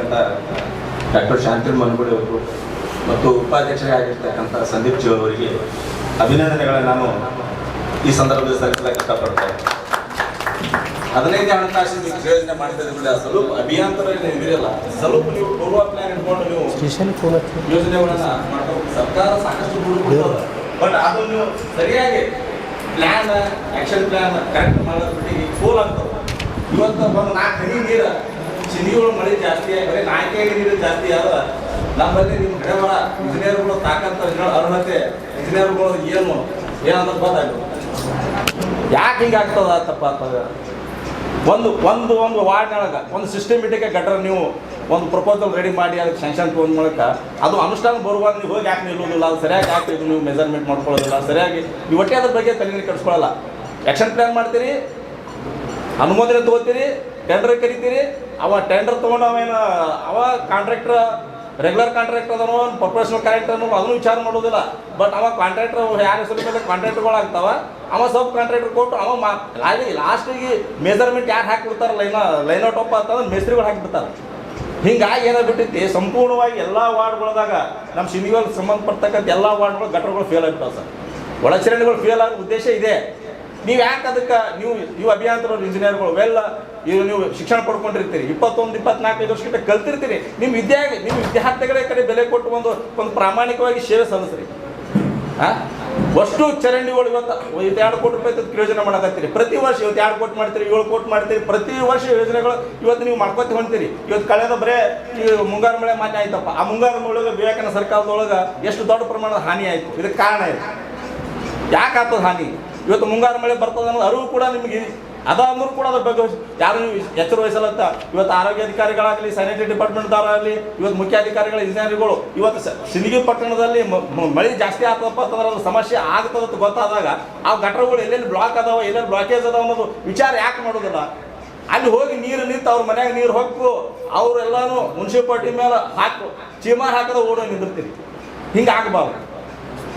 ಅಂತ ಡಾಕ್ಟರ್ ಶಾಂತಿ ಮನಗುಡಿ ಅವರು ಮತ್ತು ಉಪಾಧ್ಯಕ್ಷರಾಗಿರ್ತಕ್ಕಂಥ ಸಂದೀಪ್ ಜಿ ಅವರಿಗೆ ಅಭಿನಂದನೆಗಳನ್ನು ನಾನು ಈ ಸಂದರ್ಭದಲ್ಲಿ ಸಲ್ಲಿಸಲಿಕ್ಕೆ ಇಷ್ಟಪಡ್ತೇನೆ. ಹದಿನೈದು ಹಣಕಾಸಿನ ಯೋಜನೆ ಮಾಡಿದ್ರೆ ಸ್ವಲ್ಪ ಅಭಿಯಾಂತರ ಇದಿರಲ್ಲ. ಸ್ವಲ್ಪ ನೀವು ಪೂರ್ವ ಪ್ಲಾನ್ ಇಟ್ಕೊಂಡು ನೀವು ಯೋಜನೆಗಳನ್ನ ಮಾಡ್ಬೇಕು ಸರ್ಕಾರ ಸಾಕಷ್ಟು ದುಡ್ಡು ಬಟ್ ಅದು ನೀವು ಸರಿಯಾಗಿ ಪ್ಲಾನ್ ಆಕ್ಷನ್ ಪ್ಲಾನ್ ಕರೆಕ್ಟ್ ಮಾಡೋದ್ರ ಬಿಟ್ಟು ಫೋಲ್ ಆಗ್ತದೆ. ಇವತ್ತು ಒಂದು ನಾಲ್ಕು ಹನಿ ನೀರು ಚಿನಿಗಳು ಮಳೆ ಜಾಸ್ತಿ ಆಗಿ, ಬರೀ ನಾಲ್ಕು ಹನಿ ನೀರು ಜಾಸ್ತಿ ಆದ ನಮ್ಮಲ್ಲಿ ನಿಮ್ಮ ಕಡೆ ಬರ ಇಂಜಿನಿಯರ್ಗಳು ತಾಕಂತ ಅರ್ಹತೆ ಇಂಜಿನಿಯರ್ಗಳು ಏನು? ಏನಂತ ಗೊತ್ತಾಗ್ತದೆ ಯಾಕೆ ಹಿಂಗೆ ಆಗ್ತದ ತಪ್ಪ ಒಂದು ಒಂದು ಒಂದು ವಾರ್ಡ್ನೊಳಗೆ ಒಂದು ಸಿಸ್ಟಮೆಟಿಕ್ ಗಟ್ರ ನೀವು ಒಂದು ಪ್ರಪೋಸಲ್ ರೆಡಿ ಮಾಡಿ, ಅದಕ್ಕೆ ಸ್ಯಾಂಕ್ಷನ್ ತೊಗೊಂಡ ಮೂಲಕ ಅದು ಅನುಷ್ಠಾನ ಬರುವಾಗ ನೀವು ಹೋಗಿ ಯಾಕೆ ನಿಲ್ಲೋದಿಲ್ಲ, ಅದು ಸರಿಯಾಗಿ ಯಾಕೆ ಇದು ನೀವು ಮೆಜರ್ಮೆಂಟ್ ಮಾಡ್ಕೊಳ್ಳೋದಿಲ್ಲ ಸರಿಯಾಗಿ ನೀವು ಒಟ್ಟೆ ಅದ್ರ ಬಗ್ಗೆ ತಲೆಗೆ ಕಟ್ಸ್ಕೊಳ್ಳಲ್ಲ ಆ್ಯಕ್ಷನ್ ಪ್ಲ್ಯಾನ್ ಮಾಡ್ತೀರಿ, ಅನುಮೋದನೆ ತೊಗೋತೀರಿ ಟೆಂಡರ್ ಕರಿತೀರಿ, ಅವ ಟೆಂಡರ್ ತೊಗೊಂಡು ಅವೇನು ಅವ ಕಾಂಟ್ರಾಕ್ಟರ್ ರೆಗ್ಯುಲರ್ ಕಾಂಟ್ರಾಕ್ಟರ್ ಅದನೋ ಪ್ರೊಫೆಷನಲ್ ಕಾಂಟ್ರಾಕ್ಟರ್ ಅನ್ನೋ ಅದನ್ನು ವಿಚಾರ ಮಾಡೋದಿಲ್ಲ. ಬಟ್ ಅವ ಕಾಂಟ್ರಾಕ್ಟರ್ ಯಾರ ಹೆಸರು ಮೇಲೆ ಕಾಂಟ್ರಾಕ್ಟ್ಗಳಾಗ್ತಾವ ಅವ ಸಬ್ ಕಾಂಟ್ರಾಕ್ಟರ್ ಕೊಟ್ಟು ಅವ ಮಾ ಲಾಸ್ಟಿಗೆ ಮೆಜರ್ಮೆಂಟ್ ಯಾರು ಹಾಕಿಬಿಡ್ತಾರೆ ಲೈನ, ಲೈನ್ ಔಟ್ ಅಪ್ ಅಂತಂದ್ರೆ ಮೇಸ್ತ್ರಿಗಳು ಹಾಕಿಬಿಡ್ತಾರೆ ಹಿಂಗಾಗಿ ಏನಾಗ್ಬಿಟ್ಟೈತಿ ಸಂಪೂರ್ಣವಾಗಿ ಎಲ್ಲ ವಾರ್ಡ್ಗಳದಾಗ ನಮ್ಮ ಶಿನಿಗಳಿಗೆ ಸಂಬಂಧಪಡ್ತಕ್ಕಂಥ ಎಲ್ಲ ವಾರ್ಡ್ಗಳು ಗಟ್ಟರ್ಗಳು ಫೇಲ್ ಆಗ್ಬಿಟ್ಟಾವ ಸರ್. ಒಳಚರಣೆಗಳು ಫೇಲ್ ಆಗೋ ಉದ್ದೇಶ ಇದೆ. ನೀವು ಯಾಕೆ ಅದಕ್ಕೆ ನೀವು ನೀವು ಅಭಿಯಂತರ ಇಂಜಿನಿಯರ್ಗಳು ಇವೆಲ್ಲ ಇವರು ನೀವು ಶಿಕ್ಷಣ ಪಡ್ಕೊಂಡಿರ್ತೀರಿ. ಇಪ್ಪತ್ತೊಂದು ಇಪ್ಪತ್ನಾಲ್ಕೈದು ವರ್ಷಕ್ಕಿಂತ ಕಲ್ತಿರ್ತೀರಿ. ನಿಮ್ಮ ವಿದ್ಯಾ ನಿಮ್ಮ ವಿದ್ಯಾರ್ಥಿಗಳ ಕಡೆ ಬೆಲೆ ಕೊಟ್ಟು ಒಂದು ಒಂದು ಪ್ರಾಮಾಣಿಕವಾಗಿ ಸೇವೆ ಸಲ್ಲಿಸ್ರಿ. ಹಾಂ ಅಷ್ಟು ಚರಂಡಿಗಳು ಇವತ್ತು ಇವತ್ತು ಎರಡು ಕೋಟಿ ರೂಪಾಯಿ ಅದಕ್ಕೆ ಯೋಜನೆ ಮಾಡಕತ್ತೀರಿ. ಪ್ರತಿ ವರ್ಷ ಇವತ್ತು ಎರಡು ಕೋಟಿ ಮಾಡ್ತೀರಿ, ಏಳು ಕೋಟಿ ಮಾಡ್ತೀರಿ. ಪ್ರತಿ ವರ್ಷ ಯೋಜನೆಗಳು ಇವತ್ತು ನೀವು ಮಾಡ್ಕೊತ ಹೊಂತೀರಿ ಇವತ್ತು ಕಳೆದ ಬರೇ ಮುಂಗಾರು ಮಳೆ ಮಾನ್ಯ ಆಯ್ತಪ್ಪ. ಆ ಮುಂಗಾರು ಮಳೆಗೆ ವಿವೇಕಾನಂದ ಸರ್ಕಾರದೊಳಗೆ ಎಷ್ಟು ದೊಡ್ಡ ಪ್ರಮಾಣದ ಹಾನಿ ಆಯಿತು. ಇದಕ್ಕೆ ಕಾರಣ ಯಾಕೆ ಆಗ್ತದ ಹಾನಿ? ಇವತ್ತು ಮುಂಗಾರು ಮಳೆ ಬರ್ತದೆ ಅನ್ನೋದು ಅರಿವು ಕೂಡ ನಿಮಗೆ ಅದ ಅಂದ್ರೂ ಕೂಡ ಅದ್ರ ಬಗ್ಗೆ ಯಾರು ಎಚ್ಚರ ವಹಿಸಲತ್ತ ಇವತ್ತು ಆರೋಗ್ಯ ಅಧಿಕಾರಿಗಳಾಗಲಿ ಸ್ಯಾನಿಟರಿ ಡಿಪಾರ್ಟ್ಮೆಂಟ್ದವರಾಗಲಿ ಇವತ್ತು ಮುಖ್ಯ ಅಧಿಕಾರಿಗಳ ಇಂಜಿನಿಯರ್ಗಳು ಇವತ್ತು ಸಿಂದಗಿ ಪಟ್ಟಣದಲ್ಲಿ ಮಳೆ ಜಾಸ್ತಿ ಆಗ್ತದಪ್ಪ ಅಂತಂದ್ರೆ ಅದು ಸಮಸ್ಯೆ ಆಗ್ತದ ಗೊತ್ತಾದಾಗ ಆ ಗಟ್ರಗಳು ಎಲ್ಲೆಲ್ಲಿ ಬ್ಲಾಕ್ ಅದಾವ, ಎಲ್ಲೆಲ್ಲಿ ಬ್ಲಾಕೇಜ್ ಅದಾವ ಅನ್ನೋದು ವಿಚಾರ ಯಾಕೆ ಮಾಡೋದಿಲ್ಲ? ಅಲ್ಲಿ ಹೋಗಿ ನೀರು ನಿಂತು ಅವ್ರ ಮನ್ಯಾಗ ನೀರು ಹೊಕ್ಕು, ಅವರೆಲ್ಲಾನು ಮುನ್ಸಿಪಾಲ್ಟಿ ಮೇಲೆ ಹಾಕು ಚೀಮಾರ್ ಹಾಕದ ಓಡೋ ನಿಂದಿರ್ತೀರಿ. ಹಿಂಗೆ ಆಗಬಾರ್ದು.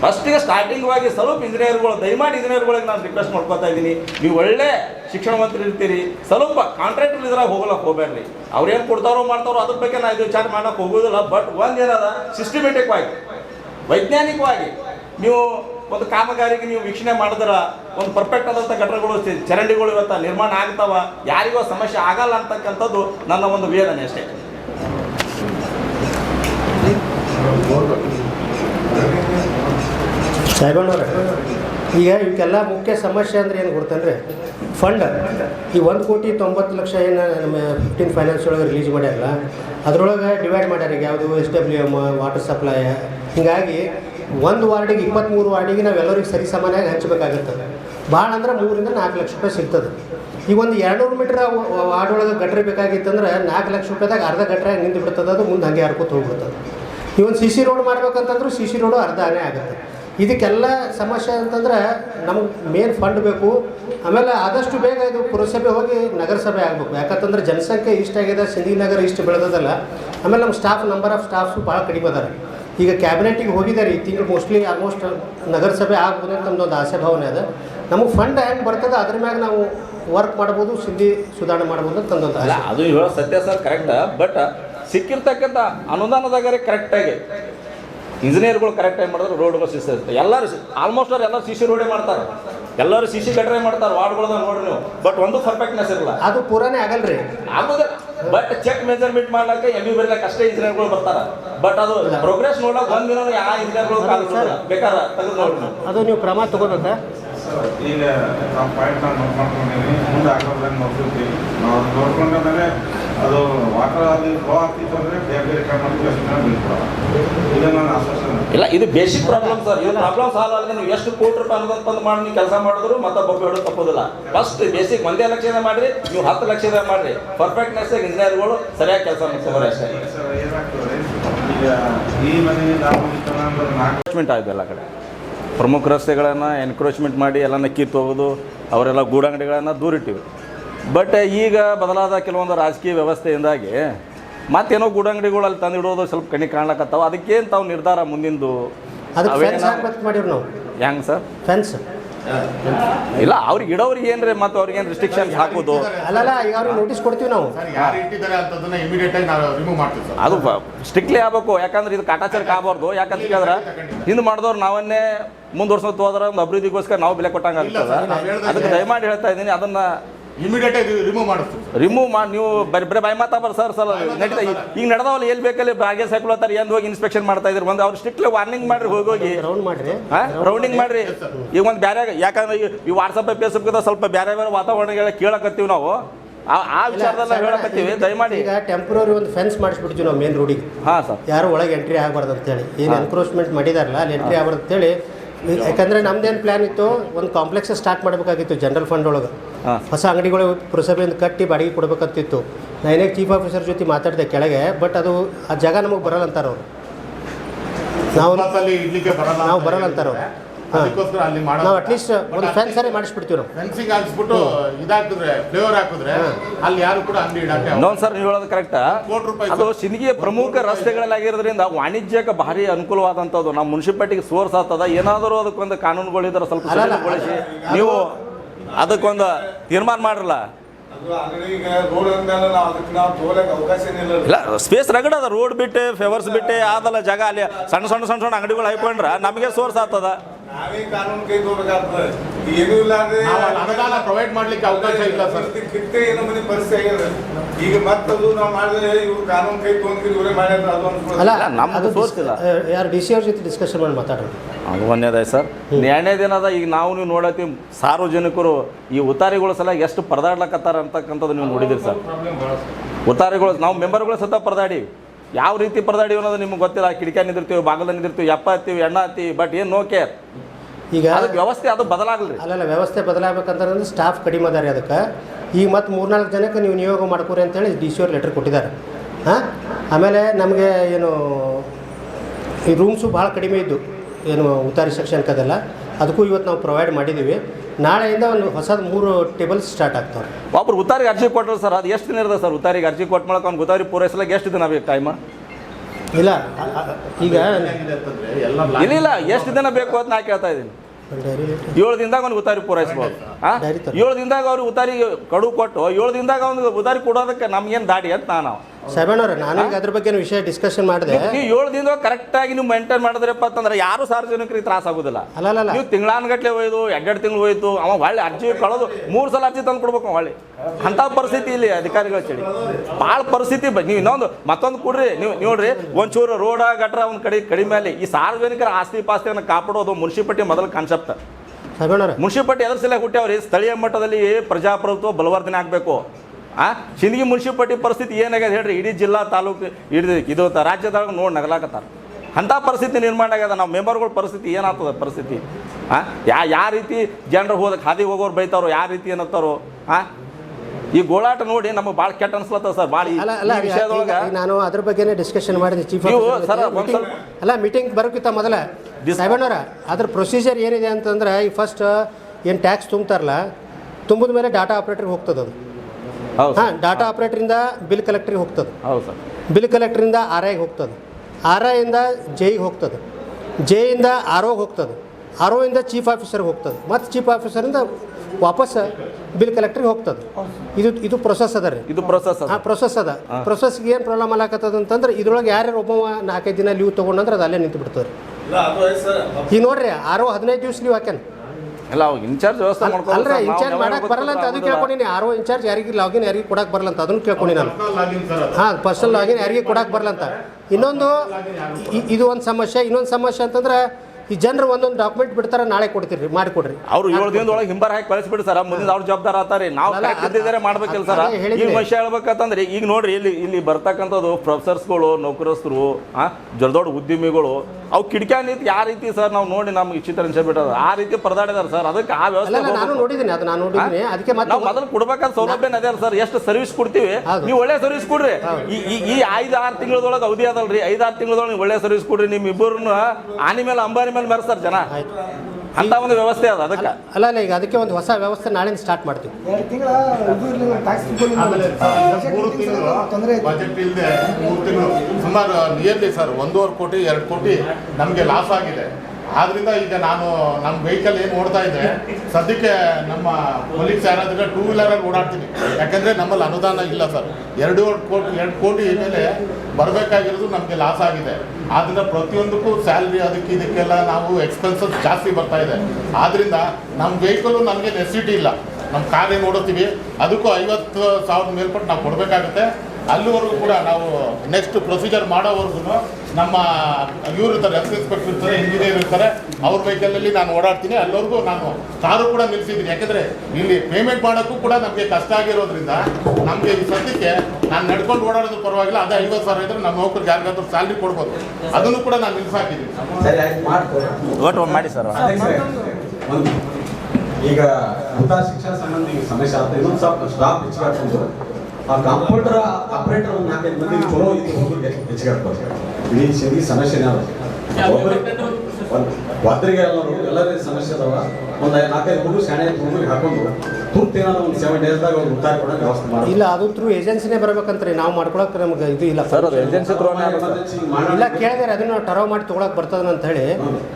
ಫಸ್ಟಿಗೆ ಸ್ಟಾರ್ಟಿಂಗ್ವಾಗಿ ಸ್ವಲ್ಪ ಇಂಜಿನಿಯರ್ಗಳು ದಯಮಾಡಿ ಇಂಜಿನಿಯರ್ಗಳಿಗೆ ನಾನು ರಿಕ್ವೆಸ್ಟ್ ಮಾಡ್ಕೊತಾ ಇದ್ದೀನಿ. ನೀವು ಒಳ್ಳೆ ಶಿಕ್ಷಣ ಮಂತ್ರಿ ಇರ್ತೀರಿ. ಸ್ವಲ್ಪ ಕಾಂಟ್ರಾಕ್ಟರ್ ಇದ್ರಾಗ ಹೋಗಲಕ್ಕೆ ಹೋಗ್ಬೇಡ್ರಿ. ಅವ್ರೇನು ಕೊಡ್ತಾರೋ ಮಾಡ್ತಾರೋ ಅದ್ರ ಬಗ್ಗೆ ನಾನು ಇದು ವಿಚಾರ ಮಾಡೋಕ್ಕೆ ಹೋಗೋದಿಲ್ಲ. ಬಟ್ ಒಂದು ಏನದ? ಸಿಸ್ಟಮೆಟಿಕ್ವಾಗಿ ವೈಜ್ಞಾನಿಕವಾಗಿ. ನೀವು ಒಂದು ಕಾಮಗಾರಿಗೆ ನೀವು ವೀಕ್ಷಣೆ ಮಾಡಿದ್ರೆ, ಒಂದು ಪರ್ಫೆಕ್ಟ್ ಆದಂಥ ಘಟನೆಗಳು ಚರಂಡಿಗಳು ಇವತ್ತು ನಿರ್ಮಾಣ ಆಗ್ತಾವ. ಯಾರಿಗೋ ಸಮಸ್ಯೆ ಆಗಲ್ಲ ಅಂತಕ್ಕಂಥದ್ದು ನನ್ನ ಒಂದು ವೇದನೆ ಅಷ್ಟೇ. ಸಾಹೇಬಣ್ಣವ್ರೆ ಈಗ ಇವಕ್ಕೆಲ್ಲ ಮುಖ್ಯ ಸಮಸ್ಯೆ ಅಂದ್ರೆ ಏನು ಗೊತ್ತಂದ್ರೆ ಫಂಡ್ ಈ ಒಂದು ಕೋಟಿ ತೊಂಬತ್ತು ಲಕ್ಷ ಏನು ನಮ್ಮ ಫಿಫ್ಟೀನ್ ಫೈನಾನ್ಸ್ ಒಳಗೆ ರಿಲೀಸ್ ಮಾಡ್ಯಾರಲ್ಲ, ಅದರೊಳಗೆ ಡಿವೈಡ್ ಮಾಡ್ಯಾರ ಈಗ ಯಾವುದು S W M water supply ಹೀಗಾಗಿ ಒಂದು ವಾರ್ಡಿಗೆ ಇಪ್ಪತ್ತ್ಮೂರು ವಾರ್ಡಿಗೆ ನಾವೆಲ್ಲರಿಗೆ ಸರಿ ಸಮಾನಾಗಿ ಹಂಚಬೇಕಾಗುತ್ತೆ. ಭಾಳ ಅಂದ್ರೆ ಮೂರಿಂದ ನಾಲ್ಕು ಲಕ್ಷ ರೂಪಾಯಿ ಸಿಗ್ತದೆ. ಈಗ ಒಂದು ಎರಡುನೂರು ಮೀಟ್ರ್ ವಾರ್ಡ್ ಒಳಗೆ ಗಟ್ರೆ ಬೇಕಾಗಿತ್ತಂದ್ರೆ ನಾಲ್ಕು ಲಕ್ಷ ರೂಪಾಯಿದಾಗ ಅರ್ಧ ಗಟ್ರೆ ನಿಂತು ಬಿಡ್ತದೆ ಅದು ಮುಂದೆ ಹಂಗೆ ಹರ್ಕೋತ ಹೋಗ್ಬಿಡ್ತದೆ. ಈ ಒಂದು ಸಿ ಸಿ ರೋಡ್ ಮಾಡ್ಬೇಕಂತಂದ್ರೂ ಸಿ ಸಿ ರೋಡು ಅರ್ಧನೇ ಆಗುತ್ತೆ. ಇದಕ್ಕೆಲ್ಲ ಸಮಸ್ಯೆ ಅಂತಂದ್ರೆ ನಮಗೆ ಮೇನ್ ಫಂಡ್ ಬೇಕು. ಆಮೇಲೆ ಆದಷ್ಟು ಬೇಗ ಇದು ಪುರಸಭೆ ಹೋಗಿ ನಗರಸಭೆ ಆಗಬೇಕು. ಯಾಕಂತಂದ್ರೆ ಜನಸಂಖ್ಯೆ ಇಷ್ಟಾಗಿದೆ ಸಿಂಧಿ ನಗರ ಇಷ್ಟು ಬೆಳೆದದಲ್ಲ. ಆಮೇಲೆ ನಮ್ಮ ಸ್ಟಾಫ್ ನಂಬರ್ ಆಫ್ ಸ್ಟಾಫ್ಸು ಭಾಳ ಕಡಿಮೆ ಅದಾರೆ. ಈಗ ಕ್ಯಾಬಿನೆಟಿಗೆ ಹೋಗಿದ್ದಾರೆ ಈ ತಿಂಗಳು ಮೋಸ್ಟ್ಲಿ ಆಲ್ಮೋಸ್ಟ್ ನಗರಸಭೆ ಆಗ್ಬೋದು ಅಂತ ನಮ್ಮದೊಂದು ಆಸೆ ಭಾವನೆ ಅದ. ನಮಗೆ ಫಂಡ್ ಹೆಂಗೆ ಬರ್ತದೆ ಅದ್ರ ಮ್ಯಾಗ ನಾವು ವರ್ಕ್ ಮಾಡ್ಬೋದು ಸಿಂಧಿ ಸುಧಾರಣೆ ಮಾಡ್ಬೋದು ಅಂತ ಅಲ್ಲ ಅದು ಹೇಳೋ ಸತ್ಯ ಸರ್ ಕರೆಕ್ಟ್ ಬಟ್ ಸಿಕ್ಕಿರ್ತಕ್ಕಂಥ ಅನುದಾನದಾಗರೆ ಕರೆಕ್ಟಾಗಿ ಇಂಜಿನಿಯರ್ಗಳು ಕರೆಕ್ಟಾಗಿ ಮಾಡಿದ್ರೆ ರೋಡ್ಗಳು ಶಿಸ್ತು ಇರುತ್ತೆ. ಎಲ್ಲರೂ ಆಲ್ಮೋಸ್ಟ್ ಅವ್ರು ಎಲ್ಲರೂ ಸಿ ಸಿ ರೋಡೇ ಮಾಡ್ತಾರೆ. ಎಲ್ಲರೂ ಸಿ ಸಿ ಗಟ್ರೆ ಮಾಡ್ತಾರೆ ವಾರ್ಡ್ಗಳನ್ನ ನೋಡ್ರಿ ನೀವು. ಬಟ್ ಒಂದು ಪರ್ಫೆಕ್ಟ್ನೆಸ್ ಇರಲ್ಲ. ಅದು ಪೂರಾನೇ ಆಗಲ್ರಿ. ಆಗೋದಿಲ್ಲ ಬಟ್ ಚೆಕ್ ಮೆಜರ್ಮೆಂಟ್ ಮಾಡ್ಲಿಕ್ಕೆ ಎಲ್ಲಿ ಬರ್ಲಿಕ್ಕೆ ಅಷ್ಟೇ ಇಂಜಿನಿಯರ್ಗಳು ಬರ್ತಾರೆ. ಬಟ್ ಅದು ಪ್ರೋಗ್ರೆಸ್ ನೋಡೋಕೆ ಒಂದಿನ ದಿನ ಯಾವ ಇಂಜಿನಿಯರ್ಗಳು. ಬೇಕಾದ್ರೆ ತೆಗೆದು ನೋಡ್ರಿ ಅದು ನೀವು ಕ್ರಮ ತಗೋಬೇಕಾ? ಸರ್, ಈಗ ನಾವು ಪಾಯಿಂಟ್ ನಾನು ನೋಟ್ ಮಾಡ್ಕೊಂಡಿದ್ದೀನಿ ಮುಂದೆ ಆಗೋದ್ರಲ್ಲಿ ನೋಡ್ತಿರ್ತೀವಿ. ನಾವು ಅದು ನೋಡ್ಕೊಂಡ್ಮೇಲೆ ಅದು ವಾಟರ್ ಅದು ಫ್ಲೋ ಆಗ್ತಿತ್ತು ಅಂದರೆ ಬೇರೆ ಬೇರೆ ಕ್ರಮಕ್ಕೆ ಬೀಳ್ಕೊಡಲ್ಲ ಇದು ನನ್ನ ಆಶ್ವಾಸನೆ. ಇಲ್ಲ ಇದು ಬೇಸಿಕ್ ಪ್ರಾಬ್ಲಮ್ ಸರ್ ಇದು ಪ್ರಾಬ್ಲಮ್ ಸಾಲ್ವ್ ಆದ್ರೆ ನೀವು ಎಷ್ಟು ಕೋಟಿ ರೂಪಾಯಿ ಅನುದಾನ ತಂದು ಮಾಡಿ ನೀವು ಕೆಲಸ ಮಾಡಿದ್ರು ಮತ್ತೆ ಒಬ್ಬ ಹೇಳೋದು ತಪ್ಪೋದಿಲ್ಲ. ಫಸ್ಟ್ ಬೇಸಿಕ್ ಒಂದೇ ಲಕ್ಷದ ಮಾಡ್ರಿ ನೀವು ಹತ್ತು ಲಕ್ಷದ ಮಾಡಿರಿ. ಪರ್ಫೆಕ್ಟ್ನೆಸ್ ಇಂಜಿನಿಯರ್ಗಳು ಸರಿಯಾಗಿ ಕೆಲಸ ಮಾಡ್ತಾರೆ ಅಷ್ಟೇ. ಈಗ ಈ ಮನೆ ನಾವು ನಾಲ್ಕು ಆಗಿದೆ ಎಲ್ಲ ಕಡೆ. ಪ್ರಮುಖ ರಸ್ತೆಗಳನ್ನು ಎನ್ಕ್ರೋಚ್ಮೆಂಟ್ ಮಾಡಿ ಎಲ್ಲ ಕಿತ್ತು ಹೋಗೋದು ಅವರೆಲ್ಲ ಗೂಡಂಗಡಿಗಳನ್ನು ದೂರಿಟ್ಟಿವೆ ಬಟ್ ಈಗ ಬದಲಾದ ಕೆಲವೊಂದು ರಾಜಕೀಯ ವ್ಯವಸ್ಥೆಯಿಂದಾಗಿ ಮತ್ತೇನೋ ಗೂಡಂಗಡಿಗಳು ಅಲ್ಲಿ ತಂದಿಡೋದು ಸ್ವಲ್ಪ ಕಣಿ ಕಾಣ್ಲಕತ್ತಾವ. ಅದಕ್ಕೇನು ತಾವು ನಿರ್ಧಾರ ಮುಂದಿಂದು? ಹೆಂಗ್ ಸರ್? ಫೆನ್ಸ್ ಇಲ್ಲ ಅವ್ರಿಗೆ ಇಡೋರಿಗೆ ಏನ್ರಿ ಮತ್ತೆ ಅವ್ರಿಗೆ ಏನು ರಿಸ್ಟ್ರಿಕ್ಷನ್ಸ್ ಹಾಕೋದು? ಅಲ್ಲಲ್ಲ ಈಗ ಅವ್ರಿಗೆ ನೋಟಿಸ್ ಕೊಡ್ತೀವಿ ನಾವು. ಯಾರು ಇಟ್ಟಿದ್ದಾರೆ ಅಂತದನ್ನ ಇಮಿಡಿಯೇಟ್ ಆಗಿ ನಾವು ರಿಮೂವ್ ಮಾಡ್ತೀವಿ ಸರ್. ಅದು ಸ್ಟ್ರಿಕ್ಟ್ಲಿ ಆಗ್ಬೇಕು. ಯಾಕಂದ್ರೆ ಇದು ಕಾಟಾಚಾರಕ್ಕೆ ಆಗಬಾರ್ದು. ಯಾಕಂತ ಕೇಳಿದ್ರೆ ಹಿಂದೆ ಮಾಡಿದವ್ರು ನಾವನ್ನೇ ಮುಂದುವರ್ಸೋದು ಹೋದ್ರೆ ಒಂದು ಅಭಿವೃದ್ಧಿಗೋಸ್ಕರ ನಾವು ಬೆಲೆ ಕೊಟ್ಟಂಗ ಆಗ್ತದೆ. ಅದಕ್ಕೆ ದಯಮಾಡಿ ಹೇಳ್ತಾ ಇದ್ದೀನಿ ಅದನ್ನ ಇಮಿಡಿಯೇಟ್ ಆಗಿ ರಿಮೂವ್ ಮಾಡಿಸ್ತೀವಿ ಸರ್. ರಿಮೂವ್ ಮಾಡಿ ನೀವು ಬರೀ ಬರೀ ಬಾಯಿ ಮಾತಾ ಬರ ಸರ್ ಸರ್ ನಡೀತಾ ಈಗ ನಡೆದವಲ್ಲ ಎಲ್ಲಿ ಬೇಕಲ್ಲಿ ಬಾಗೆ ಸೈಕ್ಲೋತಾರೆ ಎಂದು ಹೋಗಿ ಇನ್ಸ್ಪೆಕ್ಷನ್ ಮಾಡ್ತಾ ಇದ್ರು? ಒಂದು ಅವ್ರು ಸ್ಟ್ರಿಕ್ಟ್ಲಿ ವಾರ್ನಿಂಗ್ ಮಾಡ್ರಿ ಹೋಗಿ ಹೋಗಿ. ರೌಂಡ್ ಮಾಡ್ರಿ. ರೌಂಡಿಂಗ್ ಮಾಡ್ರಿ. ಈಗ ಒಂದು ಬೇರೆ ಯಾಕಂದ್ರೆ ಈ- ವಾಟ್ಸಪ್ ಫೇಸ್ಬುಕ್ ಸ್ವಲ್ಪ ಬೇರೆ ಬೇರೆ ವಾತಾವರಣಗಳ ಕೇಳಕತ್ತೀವಿ ನಾವು. ಆ- ಆ ವಿಚಾರದಲ್ಲ ಹೇಳಕತ್ತೀವಿ ದಯಮಾಡಿ. ಈಗ ಟೆಂಪ್ರರಿ ಒಂದು ಫೆನ್ಸ್ ಮಾಡಿಸ್ಬಿಡ್ತೀವಿ ನಾವು ಮೇನ್ ರೋಡಿಗೆ ಹಾಂ ಸರ್. ಯಾರು ಒಳಗೆ ಎಂಟ್ರಿ ಆಗಬಾರ್ದು ಅಂತೇಳಿ ಏನು ಎನ್ಕ್ರೋಚ್ಮೆಂಟ್ ಮಾಡಿದಾರಲ್ಲ ಅಲ್ಲಿ ಎಂಟ್ರಿ ಆಗಬಾರ್ದು ಅಂತೇಳಿ ಯಾಕಂದ್ರೆ ನಮ್ದೇನು ಪ್ಲ್ಯಾನ್ ಇತ್ತು ಒಂದು ಕಾಂಪ್ಲೆಕ್ಸ್ ಸ್ಟಾರ್ಟ್ ಮಾಡಬೇಕಾಗಿತ್ತು ಜನರಲ್ ಫಂಡ್ ಒಳಗೆ. ಹೊಸ ಅಂಗಡಿಗಳು ಪುರಸಭೆಯಿಂದ ಕಟ್ಟಿ ಬಾಡಿಗೆ ಕೊಡಬೇಕಂತಿತ್ತು. ನೈನೇ ಚೀಫ್ ಆಫೀಸರ್ ಜೊತೆ ಮಾತಾಡಿದೆ ಕೆಳಗೆ ಬಟ್ ಅದು ಆ ಜಾಗ ನಮಗೆ ಬರಲ್ಲ ಅಂತಾರೆ ಅವರು. ನಾವು ಅಲ್ಲಿ ಇಡ್ಲಿಕ್ಕೆ ಬರಲ್ಲ ನಾವು ಬರಲ್ಲ ಅಂತಾರೆ ಅವ್ರು. ಅದಕ್ಕೋಸ್ಕರ ಅಲ್ಲಿ ಮಾಡೋ ನಾವು ಅಟ್ಲೀಸ್ಟ್ ಒಂದು ಫೆನ್ಸ್ ಅರೇ ಮಾಡಿಸ್ಬಿಡ್ತೀವಿ ನಾವು. ಫೆನ್ಸಿಂಗ್ ಹಾಕ್ಸ್ಬಿಟ್ಟು ಇದಾಕಿದ್ರೆ ಫ್ಲೇವರ್ ಹಾಕಿದ್ರೆ ಅಲ್ಲಿ ಯಾರು ಕೂಡ ಅಂಗಡಿ ಇಡಕ್ಕೆ ಇನ್ನೊಂದು ಸರ್ ನೀವು ಹೇಳೋದು ಕರೆಕ್ಟ್ ಕೋಟಿ ರೂಪಾಯಿ ಅದು ಸಿಂದಗಿಯ ಪ್ರಮುಖ ರಸ್ತೆಗಳಲ್ಲಾಗಿರೋದ್ರಿಂದ ವಾಣಿಜ್ಯಕ್ಕೆ ಭಾರಿ ಅನುಕೂಲವಾದಂಥದ್ದು. ನಮ್ಮ ಮುನ್ಸಿಪಾಲ್ಟಿಗೆ ಸೋರ್ಸ್ ಆಗ್ತದ ಏನಾದರೂ ಅದಕ್ಕೊಂದು ಕಾನೂನುಗಳಿದ್ರೆ ಸ್ವಲ್ಪ ಅಲ್ಲಲ್ಲ, ಸಡಿಲಗೊಳಿಸಿ ಅದು- ನೀವು ಅದಕ್ಕೊಂದು ತೀರ್ಮಾನ ಮಾಡ್ರಲ್ಲ. ಅದು ಈಗ ರೋಡ್ ಅಂದ್ಮೇಲೆ ನಾವು ಅದಕ್ಕೆ ನಾವು ತೋಲಕ್ಕೆ ಅವಕಾಶನೇ ಇಲ್ಲ ಇಲ್ಲ ಸ್ಪೇಸ್ ರಗಡ ಅದ ರೋಡ್ ಬಿಟ್ಟು ಫೇವರ್ಸ್ ಬಿಟ್ಟು ಆದಲ್ಲ ಜಾಗ ಅಲ್ಲಿ ಸಣ್ಣ ಸಣ್ಣ ಸಣ್ಣ ಸಣ್ಣ ಅಂಗಡಿಗಳು ಹಾಕೊಂಡ್ರೆ ನಮಗೆ ಸೋರ್ಸ್ ಆಗ್ತದ. ನಾವೇ ಕಾನೂನು ಕೈ ತಗೋಬೇಕಾಗ್ತದೆ ಏನೂ ಇಲ್ಲ ಅಂದ್ರೆ ಅನುದಾನ ಪ್ರೊವೈಡ್ ಮಾಡ್ಲಿಕ್ಕೆ ಅವಕಾಶ ಇಲ್ಲ ಸರ್. ಕಿತ್ತೆ ಏನೋ ಮನೆ ಪರಿಸ್ಥಿತಿ ಆಗಿದೆ ಈಗ ಮತ್ತದು ನಾವು ಮಾಡಿದ್ರೆ ಇವ್ರು ಕಾನೂನು ಕೈ ತೊಗೊಂಡ್ರಿ ಇವರೇ ಮಾಡ್ಯಾರ ಅದು ಅನ್ಸ್ಕೊಳ್ಳೋದು. ಅಲ್ಲ ಇಲ್ಲ. ಆ, ಯಾರು ಡಿ ಸಿ ಅವ್ರ ಜೊತೆ ಡಿಸ್ಕಷನ್ ಮಾಡಿ ಮಾತಾಡೋಣ ಅದು ಒಂದೇದ ಸರ್. ಎರಡನೇ ದಿನದ ಈಗ ನಾವು ನೀವು ನೋಡತ್ತೀವಿ ಸಾರ್ವಜನಿಕರು ಈ ಉತ್ತಾರಿಗಳ ಸಲ ಎಷ್ಟು ಪರದಾಡ್ಲಕತ್ತಾರ ಅಂತಕ್ಕಂಥದ್ದು ನೀವು ನೋಡಿದಿರಿ ಸರ್. ಉತ್ತಾರಿಗಳು ನಾವು ಮೆಂಬರ್ಗಳು ಸತ ಪರದಾಡಿ. ಯಾವ ರೀತಿ ಪರದಾಡಿ ಅನ್ನೋದು ನಿಮ್ಗೆ ಗೊತ್ತಿಲ್ಲ. ಕಿಡಿಕೆ ನಿಂದಿರ್ತೀವಿ ಬಾಗಲ ನಿಂದಿರ್ತೀವಿ ಎಪ್ಪ ಹತ್ತೀವಿ ಎಣ್ಣ ಹತ್ತೀವಿ ಬಟ್ ಏನು ನೋ ಕೇರ್ ಈಗ ಅದಕ್ಕೆ ವ್ಯವಸ್ಥೆ ಅದು ಬದಲಾಗಲ್ರಿ ಅಲ್ಲಲ್ಲ ವ್ಯವಸ್ಥೆ ಬದಲಾಗಬೇಕಂದ್ರೆ ಸ್ಟಾಫ್ ಕಡಿಮೆ ಅದಾರೆ ಅದಕ್ಕೆ. ಈಗ ಮತ್ತೆ ಮೂರ್ನಾಲ್ಕು ಜನಕ್ಕೆ ನೀವು ನಿಯೋಗ ಮಾಡ್ಕೊರಿ ಅಂತೇಳಿ ಡಿ ಸಿ ಅವ್ರು ಲೆಟ್ರ್ ಕೊಟ್ಟಿದ್ದಾರೆ. ಹಾಂ? ಆಮೇಲೆ ನಮಗೆ ಏನು ಈ ರೂಮ್ಸು ಭಾಳ ಕಡಿಮೆ ಇದ್ದು ಏನು ಉತ್ತಾರಿ ಸೆಕ್ಷನ್ಕದೆಲ್ಲ ಅದಕ್ಕೂ ಇವತ್ತು ನಾವು ಪ್ರೊವೈಡ್ ಮಾಡಿದ್ದೀವಿ. ನಾಳೆಯಿಂದ ಒಂದು ಹೊಸದು ಮೂರು ಟೇಬಲ್ಸ್ ಸ್ಟಾರ್ಟ್ ಆಗ್ತಾವೆ. ಒಬ್ಬರು ಉತ್ತಾರಿಗೆ ಅರ್ಜಿ ಕೊಟ್ಟರು ಸರ್ ಅದು ಎಷ್ಟು ದಿನ ಇರ್ತದೆ ಸರ್ ಉತ್ತಾರಿಗೆ ಅರ್ಜಿ ಕೊಟ್ಟು ಮಾಡಕ್ಕೆ ಅವ್ನು ಉತ್ತಾರಿ ಪೂರೈಸಲಾಗ ಎಷ್ಟು ದಿನ ಬೇಕು ಟೈಮ್ ಇಲ್ಲ ಅ- ಅ- ಈಗ ಇಲ್ಲ ಇಲ್ಲ ಎಷ್ಟು ದಿನ ಬೇಕು ಅಂತ ನಾ ಕೇಳ್ತಾ ಇದ್ದೀನಿ. ಏಳು ದಿನದಾಗ ಅವ್ನಿಗೆ ಉತ್ತಾರಿ ಪೂರೈಸ್ಬೋದು. ಆ? ಡೈರಿ ತರ. ಏಳು ದಿನದಾಗ ಅವ್ರಿಗೆ ಉತ್ತಾರಿ ಕಡು ಕೊಟ್ಟು ಏಳು ದಿನದಾಗ ಅವ್ನಿಗೆ ಉತ್ತಾರಿ ಕೊಡೋದಕ್ಕೆ ನಮ್ಗೇನು ದಾಡಿ ಅಂತ ನಾವು. ಸಾಹೇಬಣ್ಣವ್ರೆ ನಾನು ಈಗ ಅದ್ರ ಬಗ್ಗೆ ವಿಷಯ ಡಿಸ್ಕಷನ್ ಮಾಡಿದೆ. ನೀವು ಏಳು ದಿನದಾಗ ಕರೆಕ್ಟಾಗಿ ನೀವು ಮೇಂಟೈನ್ ಮಾಡಿದ್ರಪ್ಪ ಅಂತಂದ್ರೆ ಯಾರು ಸಾರ್ವಜನಿಕರಿಗೆ ತ್ರಾಸ ಆಗೋದಿಲ್ಲ. ನೀವು ತಿಂಗಳಾನ್ಗಟ್ಲೆ ಹೋಯ್ದು ಎರಡೆರಡು ತಿಂಗಳು ಹೋಯ್ತು ಅವ ಹೊಳ್ಳಿ ಅರ್ಜಿ ಕಳೆದು ಮೂರು ಸಲ ಅರ್ಜಿ ತಂದು ಕೊಡ್ಬೇಕು ಹೊಳ್ಳಿ ಅಂಥ ಪರಿಸ್ಥಿತಿ ಇಲ್ಲಿ ಅಧಿಕಾರಿಗಳ ಚಳಿ. ಭಾಳ ಪರಿಸ್ಥಿತಿ ನೀವು ಇನ್ನೊಂದು ಮತ್ತೊಂದು ಕೊಡ್ರಿ ನೀವು ನೋಡ್ರಿ ಒಂಚೂರು ರೋಡ ಗಟ್ರ ಒಂದು ಕಡೆ ಕಡಿಮೆ ಅಲ್ಲಿ ಈ ಸಾರ್ವಜನಿಕರ ಆಸ್ತಿ ಪಾಸ್ತಿಯನ್ನು ಕಾಪಾಡೋದು ಮುನ್ಸಿಪಾಲ್ಟಿ ಮೊದಲ ಕಾನ್ಸೆಪ್ಟ್ ಮುನ್ಸಿಪಾಲ್ಟಿ ಎದುರಿಸಲೇ ಸಲ ಹುಟ್ಟ್ಯಾವ್ರಿ ಸ್ಥಳೀಯ ಮಟ್ಟದಲ್ಲಿ ಪ್ರಜಾಪ್ರಭುತ್ವ ಬಲವರ್ಧನೆ ಆಗಬೇಕು. ಆ? ಸಿಂದಗಿ ಮುನ್ಸಿಪಾಲ್ಟಿ ಪರಿಸ್ಥಿತಿ ಏನಾಗ್ಯದ ಹೇಳ್ರಿ? ಇಡೀ ಜಿಲ್ಲಾ ತಾಲೂಕು ಇಡೀ ಇದು ರಾಜ್ಯದಾಗ ನೋಡಿ ನಗಲಾಕತ್ತಾರ. ಅಂಥ ಪರಿಸ್ಥಿತಿ ನಿರ್ಮಾಣ ಆಗ್ಯದ. ನಾವು ಮೆಂಬರ್ಗಳ ಪರಿಸ್ಥಿತಿ ಏನಾಗ್ತದೆ ಪರಿಸ್ಥಿತಿ? ಆ? ಯಾ ಯಾವ ರೀತಿ ಜನರು ಹೋದಕ್ಕೆ ಹಾದಿ ಹೋಗೋರು ಬೈತಾರೋ ಯಾವ ರೀತಿ ಏನತ್ತಾರೋ ಆ? ಈ ಗೋಳಾಟ ನೋಡಿ ನಮಗೆ ಭಾಳ ಕೆಟ್ಟ ಅನ್ಸ್ಲತ್ತ ಸರ್. ಭಾಳ ವಿಷಯದೊಳಗೆ ನಾನು ಅದ್ರ ಬಗ್ಗೆನೇ ಡಿಸ್ಕಷನ್ ಮಾಡಿದೆ ಚೀಫ್ ಸರ್, ಅಲ್ಲ ಮೀಟಿಂಗ್ ಬರೋಕ್ಕಿಂತ ಮೊದಲ ಸಾಹೇಬಣ್ಣವ್ರ ಅದ್ರ ಪ್ರೊಸೀಜರ್ ಏನಿದೆ ಅಂತಂದ್ರೆ ಈ ಫಸ್ಟ್ ಏನು ಟ್ಯಾಕ್ಸ್ ತುಂಬ್ತಾರಲ್ಲ ತುಂಬಿದ ಮೇಲೆ ಡಾಟಾ ಆಪ್ರೇಟರ್ಗೆ ಹೋಗ್ತದೆ ಅದು. ಹೌದು ಹಾಂ ಡಾಟಾ ಆಪ್ರೇಟ್ರಿಂದ ಬಿಲ್ ಕಲೆಕ್ಟ್ರಿಗೆ ಹೋಗ್ತದೆ. ಹೌದು ಸರ್. ಬಿಲ್ ಕಲೆಕ್ಟ್ರಿಂದ ಆರ್ ಐಗೆ ಹೋಗ್ತದೆ. ಆರ್ ಐಯಿಂದ ಜೈಗೆ ಹೋಗ್ತದೆ. ಇಂದ ಆರ್ ಓಗೆ ಹೋಗ್ತದೆ. ಆರ್ ಇಂದ ಚೀಫ್ ಆಫೀಸರ್ಗೆ ಹೋಗ್ತದೆ. ಮತ್ತು ಚೀಫ್ ಆಫೀಸರಿಂದ ವಾಪಸ್ ಬಿಲ್ ಕಲೆಕ್ಟ್ರಿಗೆ ಹೋಗ್ತದೆ. ಇದು ಇದು ಪ್ರೊಸೆಸ್ ಅದ ರೀ. ಇದು ಪ್ರೊಸೆಸ್ ಹಾಂ ಪ್ರೊಸೆಸ್ ಅದ. ಪ್ರೊಸೆಸ್ಗೆ ಏನು ಪ್ರಾಬ್ಲಮ್ ಆಗತ್ತದ ಅಂತಂದ್ರೆ ಇದ್ರೊಳಗೆ ಯಾರ್ಯಾರು ಒಬ್ಬ ನಾಲ್ಕೈದು ದಿನ ಲೀವ್ ತೊಗೊಂಡಂದ್ರೆ ಅದು ಅಲ್ಲೇ ನಿಂತು ಬಿಡ್ತದೆ ಇಲ್ಲ ಅದು ಐತೆ ಸರ್. ಈಗ ನೋಡ್ರಿ ಆರೋ ಹದಿನೈದು ದಿವಸ ಲೀವ್ ಹಾಕ್ಯಾನ. ಎಲ್ಲ ಅವಾಗ ಇನ್ಚಾರ್ಜ್ ವ್ಯವಸ್ಥೆ ಮಾಡ್ಕೊಂಡು ಅಲ್ರಿ ಇನ್ಚಾರ್ಜ್ ಮಾಡಕ್ಕೆ ಬರಲ್ಲ ಅಂತ ಅದು ಕೇಳ್ಕೊಂಡಿನಿ. ಆರೋ ಇನ್ಚಾರ್ಜ್ ಯಾರಿಗೆ ಲಾಗಿನ್ ಯಾರಿಗೆ ಕೊಡಕ್ಕೆ ಬರಲ್ಲ ಅಂತ ಅದನ್ನು ಕೇಳ್ಕೊಂಡು ನಾನು. ಲಾಗಿನ್ ಸರ್ ಅದು. ಹಾಂ ಪರ್ಸನಲ್ ಲಾಗಿನ್ ಯಾರಿಗೆ ಕೊಡಕ್ಕೆ ಬರಲ್ಲ ಅಂತ. ಇನ್ನೊಂದು ಇದು ಒಂದು ಸಮಸ್ಯೆ ಇನ್ನೊಂದು ಸಮಸ್ಯೆ ಅಂತಂದ್ರೆ ಈ ಜನರು ಒಂದೊಂದು ಡಾಕ್ಯುಮೆಂಟ್ ಬಿಡ್ತಾರೆ ನಾಳೆ ಕೊಡ್ತೀರಿ ಮಾಡಿಕೊಡ್ರಿ ಅವ್ರು ಏಳು ದಿನದೊಳಗೆ ಹಿಂಬರ್ ಹಾಕಿ ಕಳಿಸ್ಬಿಡಿ ಸರ್. ಮುಂದಿನ ಅವ್ರ ಜವಾಬ್ದಾರ ಆತಾರೆ. ನಾವು ಇದ್ದಿದ್ದಾರೆ ಮಾಡ್ಬೇಕಲ್ಲ ಸರ್. ಈ. ವಿಷಯ ಹೇಳ್ಬೇಕಂತಂದ್ರೆ ಈಗ ನೋಡ್ರಿ ಇಲ್ಲಿ ಇಲ್ಲಿ ಬರ್ತಕ್ಕಂಥದ್ದು ಪ್ರೊಫೆಸರ್ಸ್ಗಳು ನೌಕರಸ್ಥರು ದೊಡ್ಡ ದೊಡ್ಡ ಉದ್ಯಮಿಗಳು ಅವು ಕಿಟಕಿ ನಿಂತು ಯಾವ ರೀತಿ ಸರ್ ನಾವು ನೋಡಿ ನಮ್ಗೆ ಚಿತ್ರ ಬಿಟ್ಟದ ಆ ರೀತಿ ಪರದಾಡಿದಾರೆ ಸರ್. ಅದಕ್ಕೆ ಆ ವ್ಯವಸ್ಥೆ ನಾನು. ನೋಡಿದ್ದೀನಿ ಅದು ನಾನು ನೋಡಿದ್ದೀನಿ. ಅದಕ್ಕೆ ನಾವು ಮೊದಲು ಕೊಡ್ಬೇಕಾದ ಸೌಲಭ್ಯ ಅದೇ ಸರ್. ಎಷ್ಟು ಸರ್ವಿಸ್ ಕೊಡ್ತೀವಿ. ನೀವು ಒಳ್ಳೆ ಸರ್ವಿಸ್ ಕೊಡ್ರಿ. ಈ ಈ- ಐದು ಆರು ತಿಂಗಳದೊಳಗೆ ಅವಧಿ ಅದಲ್ರಿ. ಐದು ಆರು ತಿಂಗಳದೊಳಗೆ ಒಳ್ಳೆ ಸರ್ವಿಸ್ ಕೊಡ್ರಿ. ನಿಮ್ ಇಬ್ಬರನ್ನ ಆನಿ ಮೇಲೆ ಅಂಬಾರಿ ಮೇಲೆ ಮೆರೆಸ್ತಾರೆ ಜನ. ಆಯ್ತು. ಅಂತ ಒಂದು ವ್ಯವಸ್ಥೆ ಅದ ಅದಕ್ಕೆ. ಅಲ್ಲ ಅಲ್ಲ ಈಗ ಅದಕ್ಕೆ ಒಂದು ಹೊಸ ವ್ಯವಸ್ಥೆ ನಾಳೆ ಸ್ಟಾರ್ಟ್ ಮಾಡ್ತೀವಿ. ಎರಡು ತಿಂಗಳ ಇದು ಇರಲಿಲ್ಲ ಟ್ಯಾಕ್ಸ್ ಸರ್, ಮೂರು ತಿಂಗಳು ತೊಂದರೆ ಬಜೆಟ್ ಇಲ್ಲದೆ ಮೂರು ತಿಂಗಳು. ಸುಮಾರು ನಿಯರ್ಲಿ ಸರ್ ಒಂದೂವರೆ ಕೋಟಿ ಎರಡು ಕೋಟಿ ನಮಗೆ ಲಾಸ್ ಆಗಿದೆ. ಆದ್ರಿಂದ ಈಗ ನಾನು ನಮ್ಮ ವೆಹಿಕಲ್ ಏನು ಓಡ್ತಾ ಇದೆ ಸದ್ಯಕ್ಕೆ ನಮ್ಮ ಪೊಲೀಸ್ ಯಾರಾದ್ರೆ ಟೂ ವೀಲರಲ್ಲಿ ಓಡಾಡ್ತೀನಿ. ಯಾಕಂದ್ರೆ ನಮ್ಮಲ್ಲಿ ಅನುದಾನ ಇಲ್ಲ ಸರ್. ಎರಡು ಕೋಟಿ ಎರಡು ಕೋಟಿ ಮೇಲೆ ಬರಬೇಕಾಗಿರೋದು ನಮಗೆ ಲಾಸ್ ಆಗಿದೆ. ಆದ್ರಿಂದ ಪ್ರತಿಯೊಂದಕ್ಕೂ ಸ್ಯಾಲ್ರಿ ಅದಕ್ಕೆ ಇದಕ್ಕೆಲ್ಲ ನಾವು ಎಕ್ಸ್ಪೆನ್ಸಸ್ ಜಾಸ್ತಿ ಬರ್ತಾ ಇದೆ. ಆದ್ರಿಂದ ನಮ್ಮ ವೆಹಿಕಲ್ಲು ನಮಗೆ ನೆಸಿಟಿ ಇಲ್ಲ. ನಮ್ಮ ಕಾರೇ ಏನು ಓಡುತ್ತೀವಿ ಅದಕ್ಕೂ ಐವತ್ತು ಸಾವಿರದ ಮೇಲ್ಪಟ್ಟು ನಾವು ಕೊಡಬೇಕಾಗುತ್ತೆ. ಅಲ್ಲಿವರೆಗೂ ಕೂಡ ನಾವು ನೆಕ್ಸ್ಟ್ ಪ್ರೊಸೀಜರ್ ಮಾಡೋವರೆಗೂ ನಮ್ಮ ಇವ್ರು ಇರ್ತಾರೆ ಎಸ್ ಇನ್ಸ್ಪೆಕ್ಟರ್ ಇರ್ತಾರೆ ಇಂಜಿನಿಯರ್ ಇರ್ತಾರೆ ಅವ್ರ ವೆಹಿಕಲಲ್ಲಿ ನಾನು ಓಡಾಡ್ತೀನಿ. ಅಲ್ಲಿವರೆಗೂ ನಾನು ಕಾರು ಕೂಡ ನಿಲ್ಲಿಸಿದ್ದೀನಿ ಯಾಕೆಂದರೆ ಇಲ್ಲಿ ಪೇಮೆಂಟ್ ಮಾಡೋಕ್ಕೂ ಕೂಡ ನಮಗೆ ಕಷ್ಟ ಆಗಿರೋದ್ರಿಂದ ನಮಗೆ ಈ ಸದ್ಯಕ್ಕೆ ನಾನು ನಡ್ಕೊಂಡು ಓಡಾಡೋದು ಪರವಾಗಿಲ್ಲ. ಅದೇ ಐವತ್ತು ಸಾವಿರ ಇದ್ದರೆ ನಮ್ಮ ನೌಕರಿಗೆ ಯಾರಿಗಾದ್ರೂ ಸ್ಯಾಲ್ರಿ ಕೊಡ್ಬೋದು. ಅದನ್ನು ಕೂಡ ನಾನು ನಿಲ್ಲಿಸಾಕಿದ್ದೀನಿ ಸರಿ ಆಯ್ತು ಮಾಡ್ತಾರೆ ಒಟ್ಟು ಮಾಡಿ ಸರ್. ಈಗ ಅಂತ ಶಿಕ್ಷಣ ಸಂಬಂಧಿ ಸಮಸ್ಯೆ ಆಗ್ತದೆ ಇನ್ನೊಂದು ಸ್ವಲ್ಪ ಸ್ಟಾಫ್ ಹೆಚ್ಚಿಗೆ ಆ ಕಂಪ್ಯೂಟರ್ ಆಪರೇಟರ್ ಒಂದು ನಾಲ್ಕೈದು ಮಂದಿ ಚಲೋ ಇದು ಹುಡುಗರಿಗೆ ಹೆಚ್ಚಿಗೆ ಹಾಕ್ಬೋದು ಇಡೀ ಸರಿ ಸಮಸ್ಯೆನೇ ಅದ ಒಬ್ಬರು ಒಬ್ಬರಿಗೆ ಎಲ್ಲರೂ ಎಲ್ಲರಿಗೆ ಸಮಸ್ಯೆ ಅದಾವ. ಒಂದು ನಾಲ್ಕೈದು ಹುಡುಗರು ಶಾಣೆ ಹುಡುಗರಿಗೆ ಹಾಕೊಂಡು ತುರ್ತು ಏನಾದ್ರು ಒಂದು ಸೆವೆನ್ ಡೇಸ್ದಾಗ ಅವ್ರು ಉತ್ತಾರ ಕೊಡೋಕೆ ವ್ಯವಸ್ಥೆ ಮಾಡಿ ಇಲ್ಲ ಅದು ಥ್ರೂ ಏಜೆನ್ಸಿನೇ ಬರ್ಬೇಕಂತ್ರಿ. ನಾವು ಮಾಡ್ಕೊಳಕ್ಕೆ ನಮ್ಗೆ ಇದು ಇಲ್ಲ. ಸರ್ ಅದು ಏಜೆನ್ಸಿ ಥ್ರೂ ಇಲ್ಲ ಕೇಳಿದ್ರೆ ಅದನ್ನ ಟರೋ ಟರವ್ ಮಾಡಿ ತೊಗೊಳಕ್ ಬರ್ತದ ಅಂತ ಹೇಳಿ.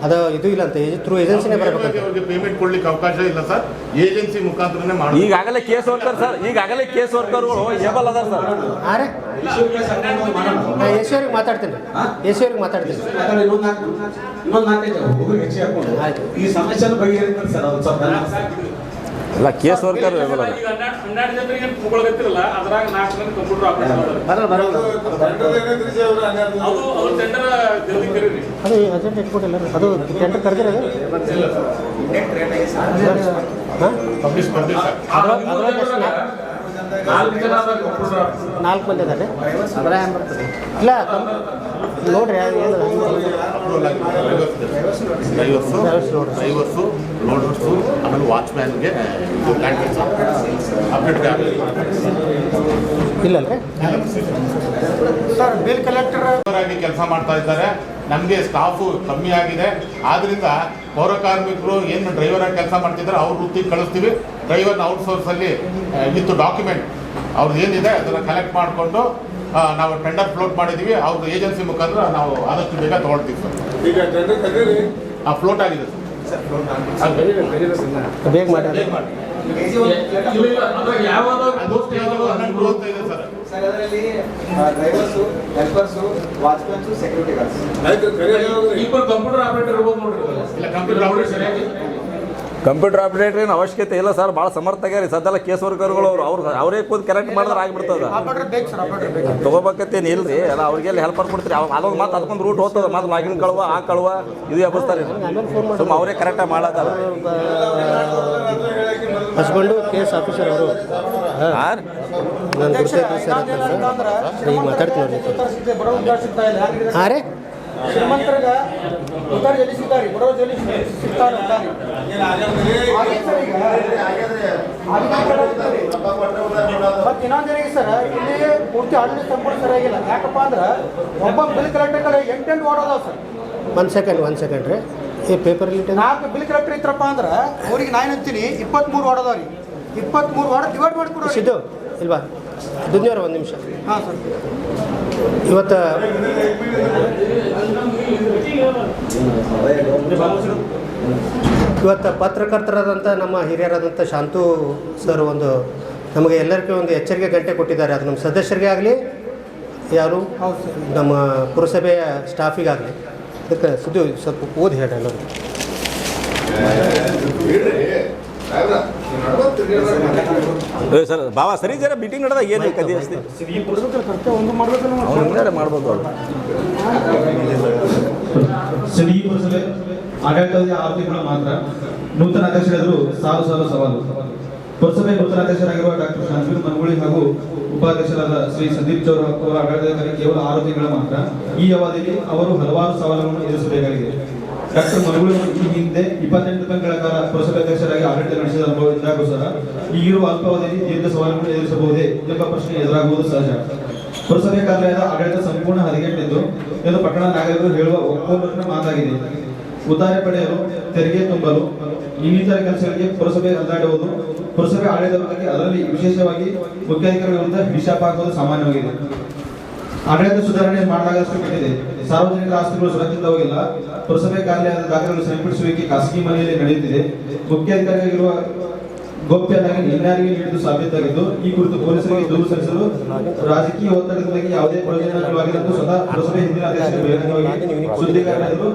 ಅದು ಇದು ಇಲ್ಲ ಅಂತ. ಥ್ರೂ ಏಜೆನ್ಸಿನೇ ಬರ್ಬೇಕಂತ ಅವ್ರಿಗೆ ಪೇಮೆಂಟ್ ಕೊಡ್ಲಿಕ್ಕೆ ಅವಕಾಶ ಇಲ್ಲ ಸರ್ ಏಜೆನ್ಸಿ ಮುಖಾಂತರನೇ ಮಾಡಿ ಈಗಾಗಲೇ ಕೇಸ್ ವರ್ಕರ್ ಸರ್ ಈಗಾಗಲೇ ಕೇಸ್ ವರ್ಕರ್ಗಳು ಏಬಲ್ ಅದಾರ ಸರ್ ಆರೆ ನಾ ಯಶೋರಿಗೆ ಮಾತಾಡ್ತೀನಿ. ಯಶೋರಿಗೆ ಮಾತಾಡ್ತೀನಿ. ಇನ್ನೊಂದು ನಾಲ್ಕು ಇನ್ನೊಂದು ನಾಲ್ಕೈದು ಹುಡುಗರಿಗೆ ಹೆಚ್ಚಿಗೆ ಹಾಕೊಂಡು ಈ ಸಮಸ್ಯೆ ಬಗೆಹರಿತಾರೆ ಇಲ್ಲ ಕೇಸ್ ವರ್ಕರ್ ಏಬಲ್ ಅದ ಅದ್ರಾಗ ಅದು ಅದು ಟೆಂಡರ್ ಜಲ್ದಿ ಕರೀರಿ ಅದು ಅರ್ಜೆಂಟ್ ಇಟ್ಕೊಟ್ಟಿಲ್ಲ ಅದು ಟೆಂಡರ್ ಕರೆದಿರ ಹಾಂ? ನಾಲ್ಕು ಮಂದಿ ಅದಾರೆ ಮಂದಿ ಅದಾರೆ ಇಲ್ಲ ನೋಡ್ರಿ ಇಲ್ಲ ಡ್ರೈವರ್ಸು ಲೋಡರ್ಸು ಆಮೇಲೆ ವಾಚ್ಮ್ಯಾನ್ಗೆ ಅಪ್ಡೇಟ್ ಇಲ್ಲಲ್ರಿ? ಸರ್ ಬಿಲ್ ಕಲೆಕ್ಟರ್ ಆಗಿ ಕೆಲಸ ಮಾಡ್ತಾ ಇದ್ದಾರೆ. ನಮಗೆ ಸ್ಟಾಫು ಕಮ್ಮಿ ಆಗಿದೆ. ಆದ್ದರಿಂದ ಪೌರ ಕಾರ್ಮಿಕರು ಏನು ಡ್ರೈವರ್ ಆಗಿ ಕೆಲಸ ಮಾಡ್ತಿದ್ದಾರೆ ಅವ್ರ ವೃತ್ತಿಗೆ ಕಳಿಸ್ತೀವಿ. ಡ್ರೈವರ್ನ ಔಟ್ಸೋರ್ಸಲ್ಲಿ ವಿತ್ ಡಾಕ್ಯುಮೆಂಟ್ ಅವ್ರದ್ದು ಏನಿದೆ ಅದನ್ನು ಕಲೆಕ್ಟ್ ಮಾಡಿಕೊಂಡು ನಾವು ಟೆಂಡರ್ ಫ್ಲೋಟ್ ಮಾಡಿದ್ದೀವಿ ಅವ್ರದ್ದು ಏಜೆನ್ಸಿ ಮುಖಾಂತರ ನಾವು ಆದಷ್ಟು ಬೇಗ ತೊಗೊಳ್ತೀವಿ ಸರ್. ಈಗ ಆ ಫ್ಲೋಟ್ ಆಗಿದೆ ಸರ್. ಬೇಗ ಮಾಡಿ ಸರ್ ಸರ್ ಅದರಲ್ಲಿ drivers helpers watchmans security guards computer operator ಇರ್ಬೋದು ನೋಡ್ರಿ. ಇಲ್ಲ ಕಂಪ್ಯೂಟರ್ ಆಪರೇಟರ್ ಸರಿಯಾಗಿ ಕಂಪ್ಯೂಟರ್ ಆಪರೇಟರ್ ಏನು ಅವಶ್ಯಕತೆ ಇಲ್ಲ ಸರ್ ಭಾಳ ಸಮರ್ಥ ಆಗ್ಯಾರಿ. ಸದ್ದೆಲ್ಲ ಕೇಸ್ ವರ್ಕರ್ಗಳು ಅವ್ರು ಅವ್ರು ಅವರೇ ಕೂತ್ ಕರೆಕ್ಟ್ ಮಾಡಿದ್ರೆ ಆಗಿಬಿಡ್ತದೆ. ಆಪರೇಟರ್ ಬೇಕು ಸರ್ ಆಪರೇಟರ್ ಬೇಕು. ತಗೋಬೇಕತ್ತೇನು ಇಲ್ರಿ. ಎಲ್ಲ ಅವ್ರಿಗೆಲ್ಲ ಹೆಲ್ಪರ್ ಕೊಡ್ತೀರಿ ಅವ್ ಅದೊಂದು ಮಾತು ಅದಕ್ಕೊಂದು ರೂಟ್ ಹೋಗ್ತದೆ. ಮತ್ತೆ ಲಾಗಿನ್ ಕಳುವ ಆ ಕಳುವ ಇದು ಎಬ್ಬಿಸ್ತಾರೆ. ಸುಮ್ಮ ಅವರೇ ಕರೆಕ್ಟಾಗಿ ಮಾಡತ್ತಲ್ಲ ಹಸ್ಬೆಂಡು ಕೇಸ್ ಆಫೀಸರ್ ಅವರು. ಹಾಂ. ನಾನು ಗುರುತೈತಿ ಸರ್ ಅಂತಂದ್ರೆ ಈಗ ಮಾತಾಡ್ತೀನಿ? ಹಾಂ ರೀ? ಶ್ರೀಮಂತರಿಗ ಉತ್ತರ ಎಲ್ಲಿ ಸಿಗ್ತಾರೆ ಬಡವ ಎಲ್ಲಿ ಸಿಗ್ತಾರೆ ಮತ್ತೆ ಇನ್ನೊಂದು ಏನಾಗಿದೆ ಸರ್ ಇಲ್ಲಿ ಪೂರ್ತಿ ಆಡಳಿತ ಸಂಪೂರ್ಣ ಸರಿಯಾಗಿಲ್ಲ. ಯಾಕಪ್ಪ ಅಂದ್ರೆ ಒಬ್ಬ ಬಿಲ್ ಕಲೆಕ್ಟರ್ ಕಡೆ ಎಂಟೆಂಟು ವಾರ್ಡ್ ಅದಾವ ಸರ್. ಒಂದು ಸೆಕೆಂಡ್ ಒಂದು ಸೆಕೆಂಡ್ ರೀ. ಈ ಪೇಪರ್ ನಾಲ್ಕು ಬಿಲ್ ಕಲೆಕ್ಟರ್ ಇತ್ತಪ್ಪ ಅಂದ್ರೆ ಅವ್ರಿಗೆ ನಾನು ಅಂತೀನಿ ಇಪ್ಪತ್ತ್ಮೂರು ವಾರ್ಡ್ ಅದಾವ ರೀ. ಇಪ್ಪತ್ತ್ಮೂರು ವಾರ್ಡ್ ಡಿವೈಡ್ ಮಾಡಿಕೊಡೋ ಸಿದ್ದು ಇಲ್ವಾ? ದುನಿಯವ್ರ ಒಂದು ನಿಮಿಷ. ಹಾಂ ಸರ್. ಇವತ್ತು ಇವತ್ತು ಪತ್ರಕರ್ತರಾದಂಥ ನಮ್ಮ ಹಿರಿಯರಾದಂಥ ಶಾಂತು ಸರ್ ಒಂದು ನಮಗೆ ಎಲ್ಲರಿಗೂ ಒಂದು ಎಚ್ಚರಿಕೆ ಗಂಟೆ ಕೊಟ್ಟಿದ್ದಾರೆ. ಅದು ನಮ್ಮ ಸದಸ್ಯರಿಗೆ ಆಗಲಿ ಯಾರು ನಮ್ಮ ಪುರಸಭೆಯ ಸ್ಟಾಫಿಗಾಗಲಿ. ಅದಕ್ಕೆ ಸುದ್ದಿ ಸ್ವಲ್ಪ ಓದಿ ಹೇಳಿ ಎಲ್ಲರೂ. ಸರ್ ಬಾವ ಸರಿ ಜರ ಮೀಟಿಂಗ್ ನಡೆದ ಏನು ಕದಿ ಒಂದು ಅವ್ನು ಹಿಂದೆ ಮಾಡ್ಬೋದು ಅವ್ರು. ಸರಿ ಈ ಪುರಸಭೆ ಆಡಳಿತದ ಆರೋಪಿಗಳ ಮಾತ್ರ ನೂತನ ಅಧ್ಯಕ್ಷರಾದರು ಸಾಲು ಸಾಲು ಸವಾಲು. ಪುರಸಭೆ ನೂತನ ಅಧ್ಯಕ್ಷರಾಗಿರುವ ಡಾಕ್ಟರ್ ಶಾಂತಿ ಮನಗುಳಿ ಹಾಗೂ ಉಪಾಧ್ಯಕ್ಷರಾದ ಶ್ರೀ ಸಂದೀಪ್ ಚೌರ ಅವರ ಆಡಳಿತ ಕೇವಲ ಆರು ತಿಂಗಳ ಮಾತ್ರ ಈ ಅವಧಿಯಲ್ಲಿ ಅವರು ಹಲವಾರು ಸವಾಲುಗಳನ್ನು ಎದುರಿಸಬೇಕಾಗಿದೆ. ಡಾಕ್ಟರ್ ಅವರು ಈ ಹಿಂದೆ ಇಪ್ಪತ್ತೆಂಟು ತಿಂಗಳ ಕಾಲ ಪುರಸಭೆ ಅಧ್ಯಕ್ಷರಾಗಿ ಆಡಳಿತ ನಡೆಸಿದ ಅನುಭವದಿಂದಾಗೂ ಸಹ ಈಗಿರುವ ಅಲ್ಪಾವಧಿಯಲ್ಲಿ ದೀರ್ಘ ಸವಾಲುಗಳನ್ನು ಎದುರಿಸಬಹುದೇ ಎಂಬ ಪ್ರಶ್ನೆ ಎದುರಾಗುವುದು ಸಹಜ. ಪುರಸಭೆ ಕಾರ್ಯಾಲಯದ ಆಡಳಿತ ಸಂಪೂರ್ಣ ಹದಗೆಟ್ಟಿದ್ದು, ಎಂದು ಪಟ್ಟಣ ನಾಗರಿಕರು ಹೇಳುವ ಒಪ್ಪಂದದ ಮಾತಾಗಿದೆ. ಉದ್ದಾರ ಪಡೆಯಲು, ತೆರಿಗೆ ತುಂಬಲು, ಇನ್ನಿತರ ಕೆಲಸಗಳಿಗೆ ಪುರಸಭೆ ಅಲ್ಲಾಡುವುದು, ಪುರಸಭೆ ಆಡಳಿತ ಅದರಲ್ಲಿ ವಿಶೇಷವಾಗಿ ಮುಖ್ಯಾಧಿಕಾರಿ ವಿರುದ್ಧ ಹಿಡಿಶಾಪ ಸಾಮಾನ್ಯವಾಗಿದೆ. ಆಡಳಿತ ಸುಧಾರಣೆ ಮಾಡಲಾಗಷ್ಟೇ ಸಾರ್ವಜನಿಕ ಆಸ್ತಿಗಳು ಸುರಕ್ಷಿತವಾಗಿಲ್ಲ ಪುರಸಭೆ ಕಾರ್ಯಾಲಯದ ದಾಖಲೆಗಳು ಸರಿಪಡಿಸುವಿಕೆ ಖಾಸಗಿ ಮನೆಯಲ್ಲಿ ನಡೆಯುತ್ತಿದೆ. ಮುಖ್ಯಾಧಿಕಾರಿಯಾಗಿರುವ ಗೋಪ್ಯನಾಗಿ ಎಲ್ಲರಿಗೆ ನೀಡಿದ್ದು ಸಾಬೀತಾಗಿದ್ದು ಈ ಕುರಿತು ಪೊಲೀಸರಿಗೆ ದೂರು ಸಲ್ಲಿಸಲು ರಾಜಕೀಯ ಒತ್ತಡದಿಂದಾಗಿ ಯಾವುದೇ ಪ್ರಯೋಜನವಾಗಿದ್ದು ಸ್ವತಃ ಪುರಸಭೆ ಹಿಂದಿನ ಅಧ್ಯಕ್ಷರ ಬಹಿರಂಗವಾಗಿ ಸುದ್ದಿಗಾರರು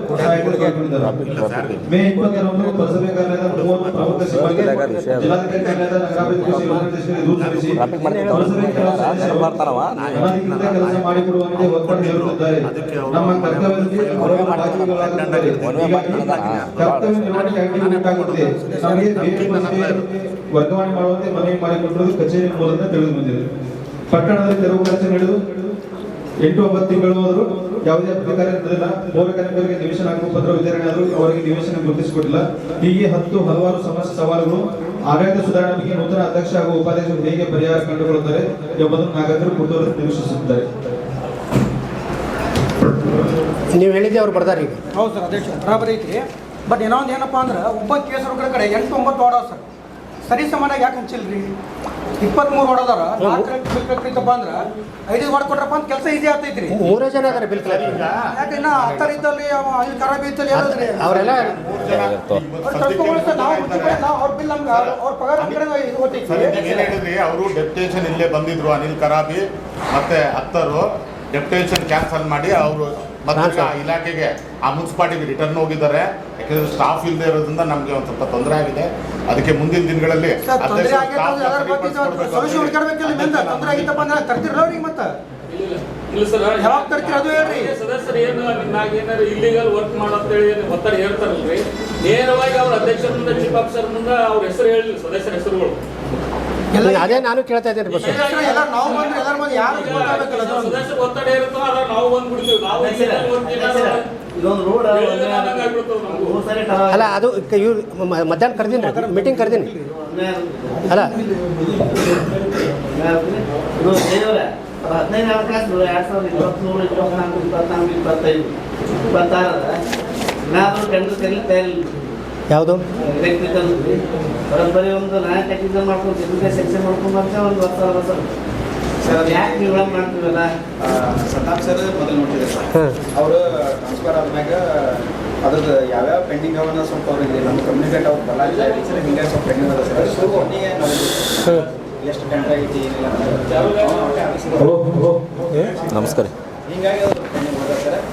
ಮೇ ಇಪ್ಪತ್ತೆರಡರಂದು ಪುರಸಭೆ ಕಾರ್ಯಾಲಯದ ಮೂವತ್ತು ಪ್ರಮುಖ ಸಿಬ್ಬಂದಿ, ಜಿಲ್ಲಾಧಿಕಾರಿ ಕಾರ್ಯಾಲಯದ ಕೆಲಸ ಮಾಡಿಕೊಡುವಂತೆ ಒತ್ತಡ ಹೇರುತ್ತಿದ್ದಾರೆ. ನಮ್ಮ ಕರ್ತವ್ಯದಲ್ಲಿ ಕರ್ತವ್ಯ ನಿರ್ವಹಣೆ ಅಡ್ಡಿ ಉಂಟಾಗುತ್ತಿದೆ ನಮಗೆ ಬೇರೆ ವರ್ಗಾವಣೆ ಮಾಡುವಂತೆ ಮನವಿ ಮಾಡಿಕೊಂಡಿರುವುದು ಕಚೇರಿ ಮೂಲಕ ತಿಳಿದು ಬಂದಿದೆ. ಪಟ್ಟಣದಲ್ಲಿ ತೆರವು ಕಾರ್ಯ ನಡೆದು ಎಂಟು ಒಂಬತ್ತು ತಿಂಗಳು ಹೋದರೂ ಯಾವುದೇ ಅಧಿಕಾರಿ ನಡೆದಿಲ್ಲ ಪೌರ ಕಾರ್ಮಿಕರಿಗೆ ನಿವೇಶನ ಹಾಕುವ ಪತ್ರ ವಿತರಣೆ ಆದರೂ ಅವರಿಗೆ ನಿವೇಶನ ಗುರುತಿಸಿಕೊಟ್ಟಿಲ್ಲ. ಹೀಗೆ ಹತ್ತು ಹಲವಾರು ಸಮಸ್ಯೆ ಸವಾಲುಗಳು ಆಡಳಿತ ಸುಧಾರಣೆ ಬಗ್ಗೆ ನೂತನ ಅಧ್ಯಕ್ಷ ಹಾಗೂ ಉಪಾಧ್ಯಕ್ಷರು ಹೇಗೆ ಪರಿಹಾರ ಕಂಡುಕೊಳ್ಳುತ್ತಾರೆ ಎಂಬುದನ್ನು ನಾಗರಿಕರು ಕುತೂಹಲ ನಿರೀಕ್ಷಿಸುತ್ತಾರೆ. ನೀವು ಹೇಳಿದ್ದೆ ಅವ್ರು ಬರ್ತಾರೆ ಈಗ. ಹೌದು ಸರ್ ಅಧ್ಯಕ್ಷ ಬರಾಬರಿ ಐತಿ. ಬಟ್ ಇನ್ನೊಂದು ಏನಪ್ಪ ಅಂದ್ರೆ ಒಬ್ಬ ಕೇಸರು ಕಡೆ ಎಂಟು ಒಂಬತ್ತು ವಾರ್ಡ್ ಸರ್. ಸರಿ ಸಮಾನಾಗಿ ಯಾಕೆ ಹಂಚಿಲ್ರಿ? ಇಪ್ಪತ್ಮೂರು ಹೊಡೆದಾರ ಬಿಲ್ ನಾಲ್ಕು ಅಂದ್ರೆ ಐದು ಹೊಡೆ ಕೊಟ್ರಪ್ಪ ಅಂತ ಕೆಲಸ ಈಸಿ ಆಗ್ತೈತ್ರಿ. ಮೂರೇ ಜನ ಅದಾರೆ ಬಿಲ್ ಕಲೆಕ್ಟರ್ ಯಾಕೆ ಇನ್ನ ಹತ್ತರ ಇದ್ದಲ್ಲಿ ಖರಾಬಿ ಇದ್ದಲ್ಲಿ ಹೇಳಿದ್ರಿ ಅವರೆಲ್ಲ ಅವ್ರು ನಾವು ಬಿಲ್ ನಮ್ಗೆ ಅವ್ರ ಪಗಾರ ಹೇಳಿದ್ರಿ? ಅವರು ಡೆಪ್ಟೇಷನ್ ಇಲ್ಲೇ ಬಂದಿದ್ರು ಅನಿಲ್ ಕರಾಬಿ ಮತ್ತೆ ಹತ್ತರು ಡೆಪ್ಟೇಷನ್ ಕ್ಯಾನ್ಸಲ್ ಮಾಡಿ ಅವರು ಮತ್ತೆ ಇಲಾಖೆಗೆ ಆ ಮುನ್ಸಿಪಾಲಿಟಿಗೆ ರಿಟರ್ನ್ ಹೋಗಿದ್ದಾರೆ. ಯಾಕಂದ್ರೆ ಸ್ಟಾಫ್ ಇಲ್ಲದೆ ಇರೋದ್ರಿಂದ ನಮಗೆ ಒಂದು ಸ್ವಲ್ಪ ತೊಂದರೆ ಆಗಿದೆ. ಅದಕ್ಕೆ ಮುಂದಿನ ದಿನಗಳಲ್ಲಿ ಇಲ್ಲಿಗಲ್ ವರ್ಕ್ ಮಾಡಂತೇಳಿ ಏನು ಒತ್ತಡ ಹೇಳ್ತಾರಲ್ರಿ? ನೇರವಾಗಿ ಅವ್ರ ಅಧ್ಯಕ್ಷರ ಮುಂದೆ ಚೀಫ್ ಆಫೀಸರ್ ಮುಂದೆ ಅವ್ರ ಹೆಸರು ಹೇಳಿ ಸದಸ್ಯರ ಹೆಸರುಗಳು. ಅದೇ ನಾನು ಕೇಳ್ತಾ ಇದ್ದೇನೆ ಬಸ್. ಅದು? ಅಲ್ಲ ಅದು ಕ- ಇವ್ರು ಮ- ಮಧ್ಯಾಹ್ನ ಕರ್ದೀನಿ ರೀ ಮೀಟಿಂಗ್ ಕರ್ದೀನಿ. ಅಲ್ಲ. ಹದಿನೈದು ಅವಕಾಶ ಎರಡ್ ಸಾವಿರದ ಇಪ್ಪತ್ಮೂರು ಇಪ್ಪತ್ನಾಲ್ಕು ಇಪ್ಪತ್ನಾಲ್ಕು ಇಪ್ಪತ್ತೈದು ಇಪ್ಪತ್ತಾರದ ನಾನು ಟೆಂಡರ್ ಕರೀಲಿ ತಯಾರಿಲ್ಲ. ಯಾವುದು? ಬರೋಬ್ಬರಿ ಒಂದು ನಾಲ್ಕು ಟೆಕ್ನಿಕಲ್ ಮಾಡ್ಕೊಂಡು ಎದುರಿಗೆ ಸೆಕ್ಷನ್ ಮಾಡ್ಕೊಂಡು ಅಂತ ಒಂದು ವರ್ಷ ವರ್ಷ ಸರ್ ಅದು ಯಾಕೆ ನೀವು ಮಾಡ್ತೀವಲ್ಲ ಸತಾಪ್ ಸರ್ ಮೊದಲು ನೋಡಿದ್ರೆ ಸರ್. ಅವರು ಟ್ರಾನ್ಸ್ಫರ್ ಆದ್ಮ್ಯಾಗ ಅದ್ರದ್ದು ಯಾವ್ಯಾವ ಪೆಂಡಿಂಗ್ ಅವನ್ನ ಸ್ವಲ್ಪ ಅವ್ರಿಗೆ ನಮ್ಮ ಕಮ್ಯುನಿಕೇಟ್ ಅವ್ರು ಬರಲ್ಲ. ಸರ್ ಹಿಂಗೆ ಸ್ವಲ್ಪ ಪೆಂಡಿಂಗ್ ಅದ ಸರ್. ಸೊ ಎಷ್ಟು ಟೆಂಡರ್ ಆಗೈತಿ ಏನಿಲ್ಲ ನಮಸ್ಕಾರ. ಹಿಂಗಾಗಿ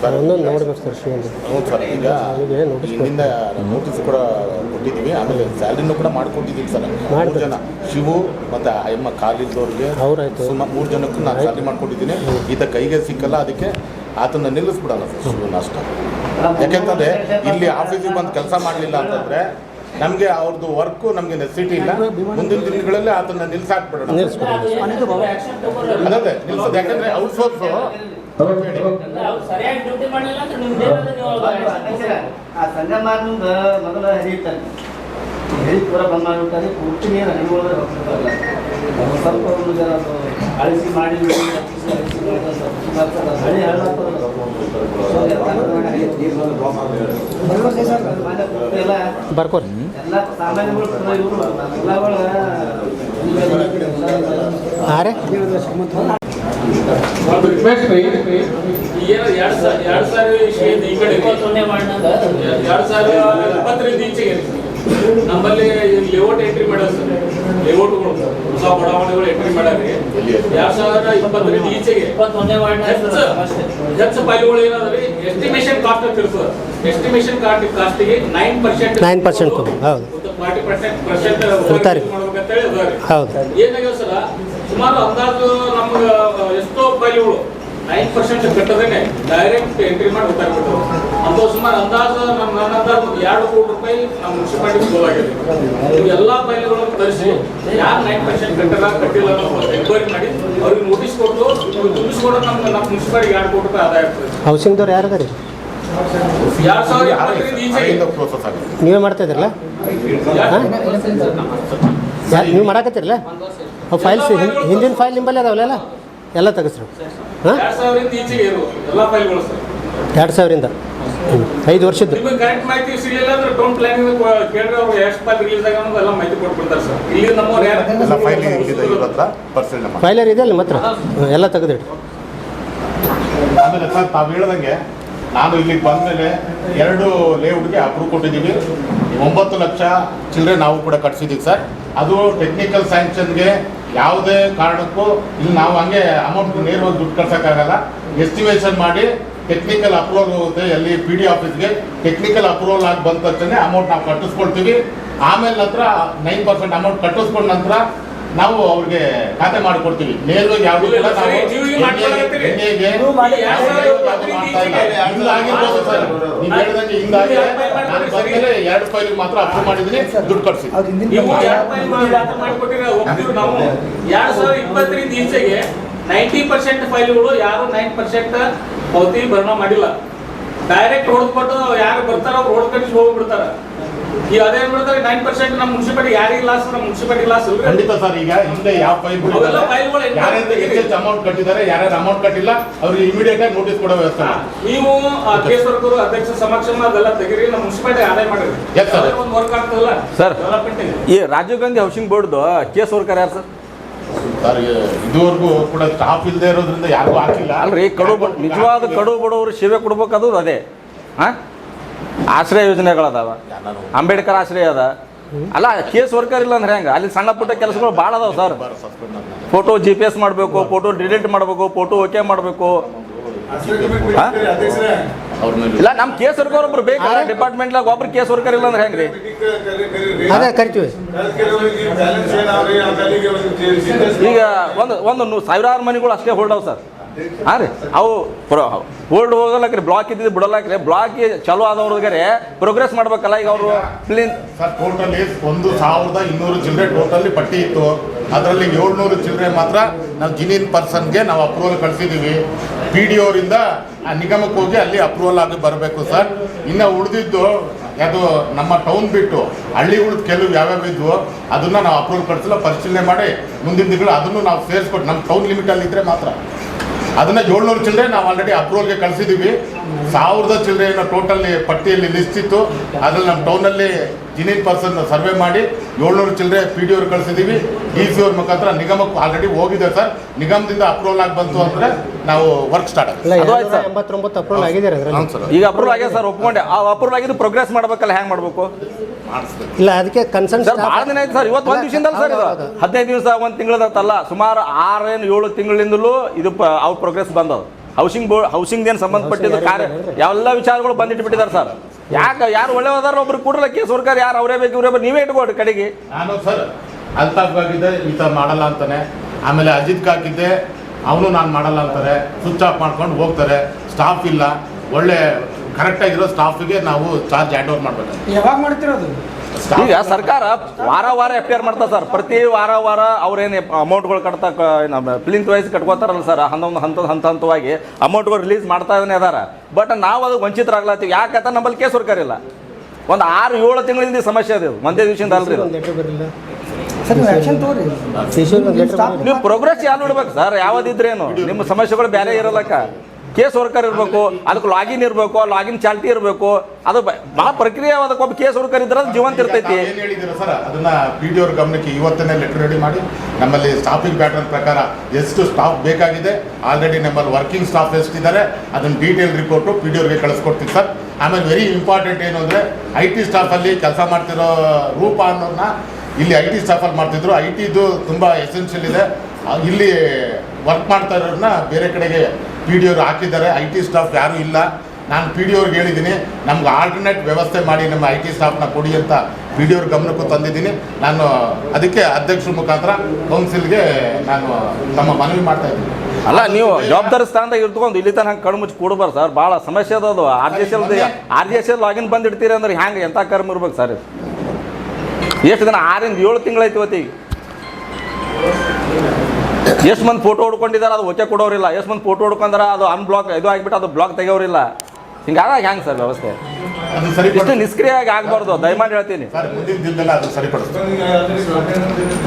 ಸರ್ ಒಂದೊಂದು ನೋಡ್ಬೇಕು ಸರ್ ಶ್ರೀ ಹ್ಞೂ ಸರ್ ಈಗ ಅವ್ರಿಗೆ ನೋಟಿಸ್ ಇಲ್ಲಿಂದ ನೋಟಿಸ್ ಕೂಡ ಕೊಟ್ಟಿದ್ದೀವಿ. ಆಮೇಲೆ ಸ್ಯಾಲ್ರಿನೂ ಕೂಡ ಮಾಡ್ಕೊಟ್ಟಿದ್ದೀವಿ ಸರ್. ಮೂರು ಜನ ಶಿವು ಮತ್ತೆ ಅಮ್ಮ ಕಾಲಿದ್ದವ್ರಿಗೆ ಅವ್ರಾಯ್ತು. ಸುಮಾರು ಮೂರು ಜನಕ್ಕೂ ನಾನು ಸ್ಯಾಲ್ರಿ ಮಾಡ್ಕೊಂಡಿದ್ದೀನಿ ಈತ ಕೈಗೆ ಸಿಕ್ಕಲ್ಲ ಅದಕ್ಕೆ ಆತನ ನಿಲ್ಲಿಸ್ಬಿಡಲ್ಲ ಸರ್ ಶಿವನ ಅಷ್ಟೇ ಯಾಕೆಂತಂದ್ರೆ ಇಲ್ಲಿ ಆಫೀಸಿಗೆ ಬಂದು ಕೆಲಸ ಮಾಡಲಿಲ್ಲ ಅಂತಂದ್ರೆ ನಮಗೆ ಅವ್ರದ್ದು ವರ್ಕು ನಮಗೆ ನೆಸಿಟಿ ಇಲ್ಲ. ಮುಂದಿನ ದಿನಗಳಲ್ಲೇ ಆತನ ನಿಲ್ಸಾಕ್ಬಿಡೋಣ. ನಿಲ್ಲಿಸ್ಬಿಡಿ ಅದೇ ನಿಲ್ಸೋದು. ಯಾಕಂದ್ರೆ ಔಟ್ಸೋರ್ಸು ಸರಿಯಾಗಿ ಡ್ಯೂಟಿ ಮಾಡಲಿಲ್ಲ ಅಂದ್ರೆ ನಿಮ್ದು ಆ ಮೊದಲ ಹರಿಯುತ್ತಾನೆ ಹರಿ ಪೂರ ಬಂದ್ ಮಾಡಿಬಿಟ್ಟಾರೆ ಪೂರ್ತಿ ನೀರು ಹರಿಬೋದ್ರೆ ಹೋಗ್ತಿರ್ತಾರಲ್ಲ ಸ್ವಲ್ಪ ಒಂದು ಜನ ಅದು ಅಳಿಸಿ ಮಾಡಿ ಹಳಿ ಹಳ್ಳಾಗ್ತದಲ್ಲ. ಬರ್ಕೋರಿ. ಎಲ್ಲ ಸಾಮಾನ್ಯಗಳು ಹಾಂ ರೀ? ಒಂದು ರಿಕ್ವೆಸ್ಟ್ ರೀ ಎರಡ್ ಸಾವಿರ ಈ ಕಡೆ ಇಪ್ಪತ್ತೊಂದನೇ ಮಾಡಿದಾಗ ಎರಡು ಸಾವಿರ ಇಪ್ಪತ್ತರಿಂದ ಈಚೆಗೆ ನಮ್ಮಲ್ಲಿ ಲೇಔಟ್ ಎಂಟ್ರಿ ಮಾಡ್ಯಾರ ಸರ್ ಲೇಔಟ್ಗಳು ಹೊಸ ಬಡಾವಣೆಗಳು ಎಂಟ್ರಿ ಮಾಡ್ಯಾರಿ ಎರಡ್ ಸಾವಿರ ಇಪ್ಪತ್ತರಿಂದ ಈಚೆಗೆ ಇಪ್ಪತ್ತೊಂದನೇ ಹೆಚ್ಚು ಹೆಚ್ಚು ಫೈಲ್ಗಳು ಏನಾದ್ರಿ ಎಸ್ಟಿಮೇಷನ್ ಕಾಸ್ಟ್ ಅಂತ ಇರ್ತದೆ ಎಸ್ಟಿಮೇಷನ್ ಕಾಸ್ಟ್ ಕಾಸ್ಟಿಗೆ ನೈನ್ ಪರ್ಸೆಂಟ್ 9% ಹೌದು. Forty percent percent. ಮಾಡ್ಬೇಕಂತೇಳಿ ಅದಾರಿ ಏನಾಗ್ಯಾವ ಸರ ಸುಮಾರು ಅಂದಾಜು ನಮ್ಗೆ ಎಷ್ಟೋ ಬೈಲಿಗಳು ನೈನ್ ಪರ್ಸೆಂಟ್ ಕಟ್ಟದೇನೆ ಡೈರೆಕ್ಟ್ ಎಂಟ್ರಿ ಮಾಡಿ ಗೊತ್ತಾಗ್ಬಿಟ್ಟು ಅಂತ ಸುಮಾರು ಅಂದಾಜು ನಮ್ಮ ನನ್ನ ಅಂದಾಜು ಒಂದು ಎರಡು ಕೋಟಿ ರೂಪಾಯಿ ನಮ್ಮ ಮುನ್ಸಿಪಾಲಿಟಿ ಗೋಲಾಗಿದೆ ಇವು ಎಲ್ಲಾ ಫೈಲ್ಗಳನ್ನು ತರಿಸಿ ಯಾರು ನೈನ್ ಪರ್ಸೆಂಟ್ ಕಟ್ಟಲ್ಲ ಕಟ್ಟಿಲ್ಲ ಅನ್ನೋ ಎಂಕ್ವೈರಿ ಮಾಡಿ ಅವ್ರಿಗೆ ನೋಟಿಸ್ ಕೊಟ್ಟು ಇವ್ರು ತುಂಬಿಸ್ಕೊಡೋ ನಮ್ಮ ನಮ್ಮ ಮುನ್ಸಿಪಾಲಿಟಿ ಎರಡು ಕೋಟಿ ರೂಪಾಯಿ ಆದಾಯ ಇರ್ತದೆ ಹೌಸಿಂಗ್ದವ್ರು ಯಾರು ಅದಾರಿ? ಎರಡ್ ಸಾವಿರದ ಇಪ್ಪತ್ತರಿಂದ ಈಚೆಗೆ. ನೀವೇ ಮಾಡ್ತಾ ಇದ್ರಲ್ಲ ನೀವು ಮಾಡಾಕತ್ತೀರಲ್ಲ? ಫೈಲ್ಸ್ ಹಿಂದಿನ ಫೈಲ್ ನಿಂಬಲ್ಲಿ ಅದಾವಲ್ಲ ಎಲ್ಲ? ತೆಗೆಸ್ರಿ. ಹಾಂ? ಎರಡ್ ಸಾವಿರದಿಂದ ಐದು ವರ್ಷದ್ದು. ನಿಮಗೆ ಕರೆಕ್ಟ್ ಮಾಹಿತಿ ಸಿಗಲಿಲ್ಲ ಅಂದ್ರೆ ಟೌನ್ ಪ್ಲಾನಿಂಗ್ ಕೇಳಿದ್ರೆ ಎಷ್ಟು ಫೈಲ್ ರಿಲೀಸ್ ಆಗ ಅನ್ನೋದು ಮಾಹಿತಿ ಕೊಟ್ಬಿಡ್ತಾರೆ ಸರ್. ಇಲ್ಲಿ ನಮ್ಮವ್ರು ಯಾರು ಎಲ್ಲ ಫೈಲ್ ಇಲ್ಲಿದೆ ಇವ್ರ ಫೈಲರ್ ಇದೆ ಅಲ್ಲಿ ಮಾತ್ರ ಎಲ್ಲ ತೆಗೆದಿಡ್ರಿ ಆಮೇಲೆ ಸರ್ ತಾವು ಹೇಳ್ದಂಗೆ ನಾನು ಇಲ್ಲಿಗೆ ಬಂದ ಮೇಲೆ ಎರಡು ಲೇಔಟ್ಗೆ ಅಪ್ರೂವ್ ಕೊಟ್ಟಿದ್ದೀವಿ. ಒಂಬತ್ತು ಲಕ್ಷ ಚಿಲ್ಲರೆ ನಾವು ಕೂಡ ಕಟ್ಸಿದ್ದೀವಿ ಸರ್. ಅದು ಟೆಕ್ನಿಕಲ್ ಸ್ಯಾಂಕ್ಷನ್ಗೆ ಯಾವುದೇ ಕಾರಣಕ್ಕೂ ಇಲ್ಲಿ ನಾವು ಹಂಗೆ ಅಮೌಂಟ್ ನೇರವಾಗಿ ದುಡ್ಡು ಕಟ್ಸೋಕ್ಕಾಗಲ್ಲ. ಎಸ್ಟಿಮೇಷನ್ ಮಾಡಿ ಟೆಕ್ನಿಕಲ್ ಅಪ್ರೂವಲ್ ಹೋಗುತ್ತೆ. ಎಲ್ಲಿ ಪಿ ಡಿ ಆಫೀಸ್ಗೆ ಟೆಕ್ನಿಕಲ್ ಅಪ್ರೂವಲ್ ಆಗಿ ಬಂದ ತಕ್ಷಣ ಅಮೌಂಟ್ ನಾವು ಕಟ್ಟಿಸ್ಕೊಳ್ತೀವಿ. ಆಮೇಲೆ ನಂತರ ನೈನ್ ಪರ್ಸೆಂಟ್ ಅಮೌಂಟ್ ಕಟ್ಟಿಸ್ಕೊಂಡ ನಂತರ ನಾವು ಅವ್ರಿಗೆ ಖಾತೆ ಮಾಡಿಕೊಡ್ತೀವಿ. ನೇರವಾಗಿ ಯಾವುದು ಕೂಡ ನಾವು ಸರ್. ಹೇಳ್ದಂಗೆ. ನಾನು ಬಂದ್ಮೇಲೆ ಎರಡು ಫೈಲ್ ಮಾತ್ರ ಅಪ್ರೂವ್ ಮಾಡಿದ್ದೀನಿ ದುಡ್ಡು ಕಟ್ಸಿ. ಎರಡ್ ಸಾವಿರದ ಇಪ್ಪತ್ತರಿಂದ ಈಚೆಗೆ ನೈಂಟಿ ಪರ್ಸೆಂಟ್ ಫೈಲ್ಗಳು ಯಾರು ನೈನ್ ಪರ್ಸೆಂಟ್ ಪಾವತಿ ಭರಣ ಮಾಡಿಲ್ಲ. ಡೈರೆಕ್ಟ್ ಹೊಡೆದ್ಬಿಟ್ಟು ಯಾರು ಬರ್ತಾರೋ ಅವ್ರು ಹೊಡೆದ್ ಕಟ್ಟಿಸಿ ಹೋಗ್ಬಿಡ್ತಾರ. ಈಗ ಅದೇನ್ ಮಾಡ್ತಾರೆ ನೈನ್ ಪರ್ಸೆಂಟ್ ನಮ್ಮ ಮುನ್ಸಿಪಾಲಿಟಿ ಯಾರಿಗೆ ಲಾಸ್ ನಮ್ಮ ಮುನ್ಸಿಪಾಲಿಟಿ ಲಾಸ್ ಖಂಡಿತ ಸರ್ ಈಗ ಹಿಂದೆ ಯಾವ ಫೈಲ್ ಯಾರ್ಯಾರು ಹೆಚ್ಚೆಚ್ಚು ಅಮೌಂಟ್ ಕಟ್ಟಿದ್ದಾರೆ ಯಾರ್ಯಾರು ಅಮೌಂಟ್ ಕಟ್ಟಿಲ್ಲ ಅವ್ರಿಗೆ ಇಮಿಡಿಯೇಟ್ ಆಗಿ ನೋಟಿಸ್ ಕೊಡೋ ವ್ಯವಸ್ಥೆ. ನೀವು ಆ ಕೇಸರ್ಕರು ಅಧ್ಯಕ್ಷ ಸಮಕ್ಷಮ ಅದೆಲ್ಲ ತೆಗೀರಿ ನಮ್ಮ ಮುನ್ಸಿಪಾಲಿಟಿ ಆದಾಯ ಮಾಡಿರಿ. ಒಂದು ವರ್ಕ್ ಆಗ್ತದಲ್ಲ ಸರ್ ಡೆವಲಪ್ಮೆಂಟ್ ಈ ರಾಜೀವ್ ಗಾಂಧಿ ಹೌಸಿಂಗ್ ಬೋರ್ಡ್ದು ಕೇಸ್ ವರ್ಕರ್ ಯಾರು ಸರ್? ಸರ್ ಇದುವರೆಗೂ ಕೂಡ ಸ್ಟಾಫ್ ಇಲ್ಲದೆ ಇರೋದ್ರಿಂದ ಯಾರಿಗೂ ಹಾಕಿಲ್ಲ. ಅಲ್ರಿ ಕಡು ಬಡ ನಿಜವಾದ ಕಡು ಬಡವರು ಸೇವೆ ಕೊಡ್ಬೇಕಾದ್ರು ಅದೇ. ಹಾ? ಆಶ್ರಯ ಯೋಜನೆಗಳದಾವ. ಅಂಬೇಡ್ಕರ್ ಆಶ್ರಯ ಅದ. ಅಲ್ಲ ಕೇಸ್ ವರ್ಕರ್ ಇಲ್ಲ ಅಂದ್ರೆ ಹೆಂಗ? ಅಲ್ಲಿ ಸಣ್ಣ ಪುಟ್ಟ ಕೆಲಸಗಳು ಭಾಳ ಅದಾವ sir. Photo G P S ಮಾಡಬೇಕು ಫೋಟೋ ಡಿಲೀಟ್ ಮಾಡಬೇಕು ಫೋಟೋ ಓಕೆ ಮಾಡಬೇಕು. ಇಲ್ಲ ನಮ್ಮ ಕೇಸ್ ವರ್ಕರ್ ಒಬ್ರು ಬೇಕು? ಡಿಪಾರ್ಟ್ಮೆಂಟ್ ಒಬ್ರು ಕೇಸ್ ವರ್ಕರ್ ಇಲ್ಲ ಅಂದ್ರೆ ಹೆಂಗ್ರಿ? ಅದೇ ಕರಿತೀವಿ. ಈಗ ಒಂದು ಒಂದು ಸಾವಿರಾರು ಮನೆಗಳು ಅಷ್ಟೇ ಹೋಲ್ಡ್ ಅವ ಸರ್. ಹಾಂ ರೀ. ಅವು ಹೋಲ್ಡ್ ಹೋಗಲಕ್ರಿ ಬ್ಲಾಕ್ ಇದ್ದಿದ್ದು ಬಿಡಲಾಕ್ರಿ. ಬ್ಲಾಕ್ ಚಲೋ ಆದವ್ರಿಗೆ ಪ್ರೋಗ್ರೆಸ್ ಮಾಡ್ಬೇಕಲ್ಲ ಈಗ ಅವರು. ಕ್ಲೀನ್ ಸರ್ ಟೋಟಲಿ ಒಂದು ಸಾವಿರದ ಇನ್ನೂರು ಚಿಲ್ಲರೆ ಟೋಟಲಿ ಪಟ್ಟಿ ಇತ್ತು. ಅದರಲ್ಲಿ ಏಳ್ನೂರು ಚಿಲ್ಲರೆ ಮಾತ್ರ ನಾವು ಜಿನಿನ್ ಪರ್ಸನ್ಗೆ ನಾವು ಅಪ್ರೂವಲ್ ಕಳಿಸಿದ್ದೀವಿ ಪಿ ಡಿ ಅವರಿಂದ ಆ ನಿಗಮಕ್ಕೆ ಹೋಗಿ ಅಲ್ಲಿ ಅಪ್ರೂವಲ್ ಆಗಿ ಬರಬೇಕು ಸರ್. ಇನ್ನು ಉಳಿದಿದ್ದು ಅದು ನಮ್ಮ ಟೌನ್ ಬಿಟ್ಟು ಹಳ್ಳಿಗಳು ಕೆಲವು ಯಾವ್ಯಾವ ಇದ್ವು ಅದನ್ನ ನಾವು ಅಪ್ರೂವಲ್ ಕಳಿಸಿಲ್ಲ, ಪರಿಶೀಲನೆ ಮಾಡಿ ಮುಂದಿನ ದಿನಗಳು ಅದನ್ನು ನಾವು ಸೇರಿಸ್ಕೊಟ್ಟು ನಮ್ಮ ಟೌನ್ ಲಿಮಿಟಲ್ಲಿ ಇದ್ದರೆ ಮಾತ್ರ. ಅದನ್ನ ಏಳ್ನೂರು ಚಿಲ್ಲರೆ ನಾವು ಆಲ್ರೆಡಿ ಅಪ್ರೂವಲ್ಗೆ ಕಳಿಸಿದ್ದೀವಿ ಸಾವಿರದ ಚಿಲ್ಲರೆಯನ್ನು ಟೋಟಲ್ ಪಟ್ಟಿಯಲ್ಲಿ ಲಿಸ್ಟ್ ಇತ್ತು. ಅದ್ರಲ್ಲಿ ನಮ್ಮ ಟೌನಲ್ಲಿ ಜಿನಿನ್ ಪರ್ಸನ್ ಸರ್ವೆ ಮಾಡಿ ಏಳ್ನೂರು ಚಿಲ್ಲರೆ ಪಿ ಡಿ ಅವ್ರು ಕಳಿಸಿದ್ದೀವಿ ಡಿ ಸಿ ಅವ್ರ ಮುಖಾಂತರ ನಿಗಮಕ್ಕೆ ಆಲ್ರೆಡಿ ಹೋಗಿದೆ ಸರ್. ನಿಗಮದಿಂದ ಅಪ್ರೂವಲ್ ಆಗಿ ಬಂತು ಅಂದರೆ ನಾವು ವರ್ಕ್ ಸ್ಟಾರ್ಟ್. ಎಂಬತ್ತೊಂಬತ್ತು ಅಪ್ರೂವಲ್ ಸರ್. ಈಗ ಅಪ್ರೂವಲ್ ಆಗ್ಯದ ಸರ್ ಒಪ್ಕೊಂಡೆ. ಆ ಅಪ್ರೂವಲ್ ಆಗಿದ್ದು ಪ್ರೋಗ್ರೆಸ್ ಮಾಡ್ಬೇಕಲ್ಲ ಹ್ಯಾಂಗ್ ಮಾಡಬೇಕು? ಇಲ್ಲ ಅದಕ್ಕೆ ಕನ್ಸರ್ನ್ ಸರ್ ಭಾಳ ದಿನ ಆಯ್ತು ಸರ್. ಇವತ್ತು ಒಂದು ದಿವಸದಲ್ಲಿ ಸರ್ ಇದು. ಹದಿನೈದು ದಿವಸ ಒಂದು ತಿಂಗಳದಲ್ಲ ಸುಮಾರು ಆರೇನು ಏಳು ತಿಂಗಳಿಂದಲೂ ಇದು ಪ- ಅವ್ರ ಪ್ರೋಗ್ರೆಸ್ ಬಂದವು ಹೌಸಿಂಗ್ ಬೋರ್ಡ್ ಹೌಸಿಂಗ್ ಏನು ಸಂಬಂಧಪಟ್ಟಿದ್ದು ಕಾರ್ಯ ಎಲ್ಲ ವಿಚಾರಗಳು ಬಂದಿಟ್ಬಿಟ್ಟಿದ್ದಾರೆ ಸರ್. ಯಾಕೆ ಯಾರು ಒಳ್ಳೆಯದಾರ ಒಬ್ರು ಕೂಡಲ ಕೇಸ್ ಸರ್ಕಾರ ಯಾರು ಅವರೇ ಬೇಕು ಇವರೇ ಬೇಕು ನೀವೇ ಇಟ್ಕೊಡ್ರಿ ಕಡೆಗೆ. ನಾನು ಸರ್ ಅಲ್ತಾಫ್ ಆಗಿದ್ದೆ ಥರ ಮಾಡಲ್ಲ ಅಂತಾನೆ. ಆಮೇಲೆ ಅಜಿತ್ ಕಾಕಿದ್ದೆ ಅವನು ನಾನು ಮಾಡಲ್ಲ ಅಂತಾರೆ. ಸ್ವಿಚ್ ಆಫ್ ಮಾಡ್ಕೊಂಡು ಹೋಗ್ತಾರೆ. ಸ್ಟಾಫ್ ಇಲ್ಲ. ಒಳ್ಳೆ ಕರೆಕ್ಟಾಗಿರೋ ಸ್ಟಾಫಿಗೆ ನಾವು ಚಾರ್ಜ್ ಹ್ಯಾಂಡ್ ಓವರ್ ಮಾಡಬೇಕು ಯಾವಾಗ ಮಾಡ್ತಿರೋದು ಈಗ ಸರ್ಕಾರ ವಾರ ವಾರ ಎಫ್ ಐ ಆರ್ ಮಾಡ್ತಾರೆ ಸರ್. ಪ್ರತಿ ವಾರ ವಾರ ಅವ್ರೇನು ಅಮೌಂಟ್ಗಳು ಕಟ್ತಾ ಪ್ಲಿಂತ್ ವೈಸ್ ಕಟ್ಕೋತಾರಲ್ಲ ಸರ್. ಹನ್ನೊಂದು ಹಂತ ಹಂತ ಹಂತವಾಗಿ ಅಮೌಂಟ್ಗಳು ರಿಲೀಸ್ ಮಾಡ್ತಾನೆ ಅದಾರ ಬಟ್ ನಾವು ಅದು ವಂಚಿತರಾಗ್ಲತ್ತೀವಿ. ಯಾಕಂತ ನಮ್ಮಲ್ಲಿ ಕೇಸ್ ಹುಡ್ಕಾರಿಲ್ಲ ಇಲ್ಲ. ಒಂದು ಆರು ಏಳು ತಿಂಗಳಿಂದ ಈ ಸಮಸ್ಯೆ ಅದು ಒಂದೇ ದಿವಸದಿಂದ ಅಲ್ರಿ ನೀವು ಪ್ರೋಗ್ರೆಸ್ ಯಾರು ನೋಡ್ಬೇಕು ಸರ್? ಯಾವ್ದಿದ್ರೇನು? ನಿಮ್ಮ ಸಮಸ್ಯೆಗಳು ಬೇರೆ ಇರಲ್ಲಕ್ಕ. ಕೇಸ್ ವರ್ಕರ್ ಇರಬೇಕು ಅದಕ್ಕೆ ಲಾಗಿನ್ ಇರಬೇಕು ಲಾಗಿನ್ ಚಾಲ್ತಿ ಇರಬೇಕು ಅದು ಬಹಳ ಭಾಳ ಪ್ರಕ್ರಿಯೆ ಅದಕ್ಕೆ ಒಬ್ಬ ಕೇಸ್ ವರ್ಕರ್ ಇದ್ರೆ ಅದು ಜೀವಂತ ಇರ್ತೈತಿ. ಏನು ಹೇಳಿದ್ದೀರಾ ಸರ್? ಅದನ್ನ ಪಿ ಡಿ ಅವ್ರ ಗಮನಕ್ಕೆ ಇವತ್ತನೇ ಲೆಟರ್ ರೆಡಿ ಮಾಡಿ ನಮ್ಮಲ್ಲಿ ಸ್ಟಾಫಿಂಗ್ ಪ್ಯಾಟರ್ನ್ ಪ್ರಕಾರ ಎಷ್ಟು ಸ್ಟಾಫ್ ಬೇಕಾಗಿದೆ ಆಲ್ರೆಡಿ ನಮ್ಮಲ್ಲಿ ವರ್ಕಿಂಗ್ ಸ್ಟಾಫ್ ಎಷ್ಟಿದ್ದಾರೆ ಅದನ್ನ ಡೀಟೇಲ್ ರಿಪೋರ್ಟು ಪಿ ಡಿ ಅವ್ರಿಗೆ ಕಳಿಸ್ಕೊಡ್ತೀವಿ ಸರ್. ಆಮೇಲೆ ವೆರಿ ಇಂಪಾರ್ಟೆಂಟ್ ಏನು ಅಂದರೆ ಐ ಟಿ ಸ್ಟಾಫಲ್ಲಿ ಕೆಲಸ ಮಾಡ್ತಿರೋ ರೂಪ ಅನ್ನೋದನ್ನ ಇಲ್ಲಿ ಐ ಟಿ ಸ್ಟಾಫಲ್ಲಿ ಮಾಡ್ತಿದ್ರು. ಐ ಟಿದು ತುಂಬ ಎಸೆನ್ಷಿಯಲ್ ಇದೆ. ಇಲ್ಲಿ ವರ್ಕ್ ಮಾಡ್ತಾ ಇರೋರನ್ನ ಬೇರೆ ಕಡೆಗೆ ಪಿ ಡಿ ಅವರು ಹಾಕಿದ್ದಾರೆ. ಐ ಟಿ ಸ್ಟಾಫ್ ಯಾರೂ ಇಲ್ಲ. ನಾನು ಪಿ ಡಿ ಅವ್ರಿಗೆ ಹೇಳಿದ್ದೀನಿ ನಮ್ಗೆ ಆಲ್ಟರ್ನೇಟ್ ವ್ಯವಸ್ಥೆ ಮಾಡಿ ನಮ್ಮ ಐ ಟಿ ಸ್ಟಾಫ್ನ ಕೊಡಿ ಅಂತ ಪಿ ಡಿ ಅವ್ರ ಗಮನಕ್ಕೂ ತಂದಿದ್ದೀನಿ. ನಾನು ಅದಕ್ಕೆ ಅಧ್ಯಕ್ಷರ ಮುಖಾಂತರ ಕೌನ್ಸಿಲ್ಗೆ ನಾನು ತಮ್ಮ ಮನವಿ ಮಾಡ್ತಾ ಇದ್ದೀನಿ. ಅಲ್ಲ ನೀವು ಜವಾಬ್ದಾರಿ ಸ್ಥಾನದಾಗ ಇರ್ತಕೊಂಡು ಇಲ್ಲಿ ತನಕ ಕಣ್ಣು ಮುಚ್ಚಿ ಕೂಡಬಾರ್ದು ಸರ್. ಭಾಳ ಸಮಸ್ಯೆ ಅದ ಅದು. R G S L R G S L login ಬಂದಿಡ್ತೀರಿ ಅಂದ್ರೆ ಹ್ಯಾಂಗೆ? ಎಂಥ ಕರ್ಮ ಇರ್ಬೇಕು ಸರ್? ಎಷ್ಟು ದಿನ? ಆರಿಂದ ಏಳು ತಿಂಗಳೈತಿ ಇವತ್ತಿಗೆ. ಎಷ್ಟು ಮಂದಿ ಫೋಟೋ ಹೊಡ್ಕೊಂಡಿದ್ದಾರೆ ಅದು ಓಕೆ ಕೊಡೋರಿಲ್ಲ. ಎಷ್ಟು ಮಂದಿ ಫೋಟೋ ಹೊಡ್ಕೊಂಡ್ರೆ ಅದು ಅನ್ಬ್ಲಾಕ್ ಇದು ಆಗಿಬಿಟ್ಟು ಅದು ಬ್ಲಾಕ್ ತೆಗೋರಿಲ್ಲ ಹಿಂಗಾದಾಗ ಹೆಂಗೆ ಸರ್ ವ್ಯವಸ್ಥೆ? ಇಷ್ಟು ನಿಷ್ಕ್ರಿಯ ನಿಷ್ಕ್ರಿಯಾಗಿ ಆಗಬಾರ್ದು ದಯಮಾಡಿ ಹೇಳ್ತೀನಿ.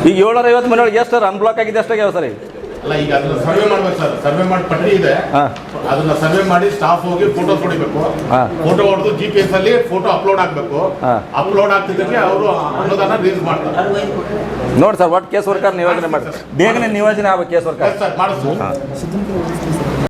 ಈಗ ಏಳರ ಐವತ್ತು ಮನೆಯೊಳಗೆ ಎಷ್ಟು ಸರ್ ಅನ್ಬ್ಲಾಕ್ ಆಗಿದೆ ಎಷ್ಟಾಗ್ಯಾವ ಸರ್ ಈಗ? ಅಲ್ಲ ಈಗ ಅದನ್ನ ಸರ್ವೆ ಮಾಡ್ಬೇಕು ಸರ್ ಸರ್ವೆ ಮಾಡಿ ಪಟ್ಟಿ ಇದೆ. ಹಾಂ. ಅದನ್ನ ಸರ್ವೆ ಮಾಡಿ ಸ್ಟಾಫ್ ಹೋಗಿ ಫೋಟೋ ಹೊಡಿಬೇಕು. ಹಾ. ಫೋಟೋ ಹೊಡೆದು ಜಿ ಪಿ ಎಸ್ ಅಲ್ಲಿ ಫೋಟೋ ಅಪ್ಲೋಡ್ ಆಗಬೇಕು ಹಾ. ಅಪ್ಲೋಡ್ ಆಗ್ತಿದ್ದಕ್ಕೆ ಅವರು ಅನುದಾನ ರಿಲೀಸ್ ಮಾಡ್ತಾರೆ. ನೋಡಿ ಸರ್ ಒಟ್ಟು ಕೇಸ್ ವರ್ಕರ್ ನಿಯೋಜನೆ ಮಾಡಿ ಬೇಗನೆ ನಿಯೋಜನೆ ಆಗಬೇಕು ಕೇಸ್ ವರ್ಕರ್ ಸರ್ ಮಾಡಿಸ್ತೀವಿ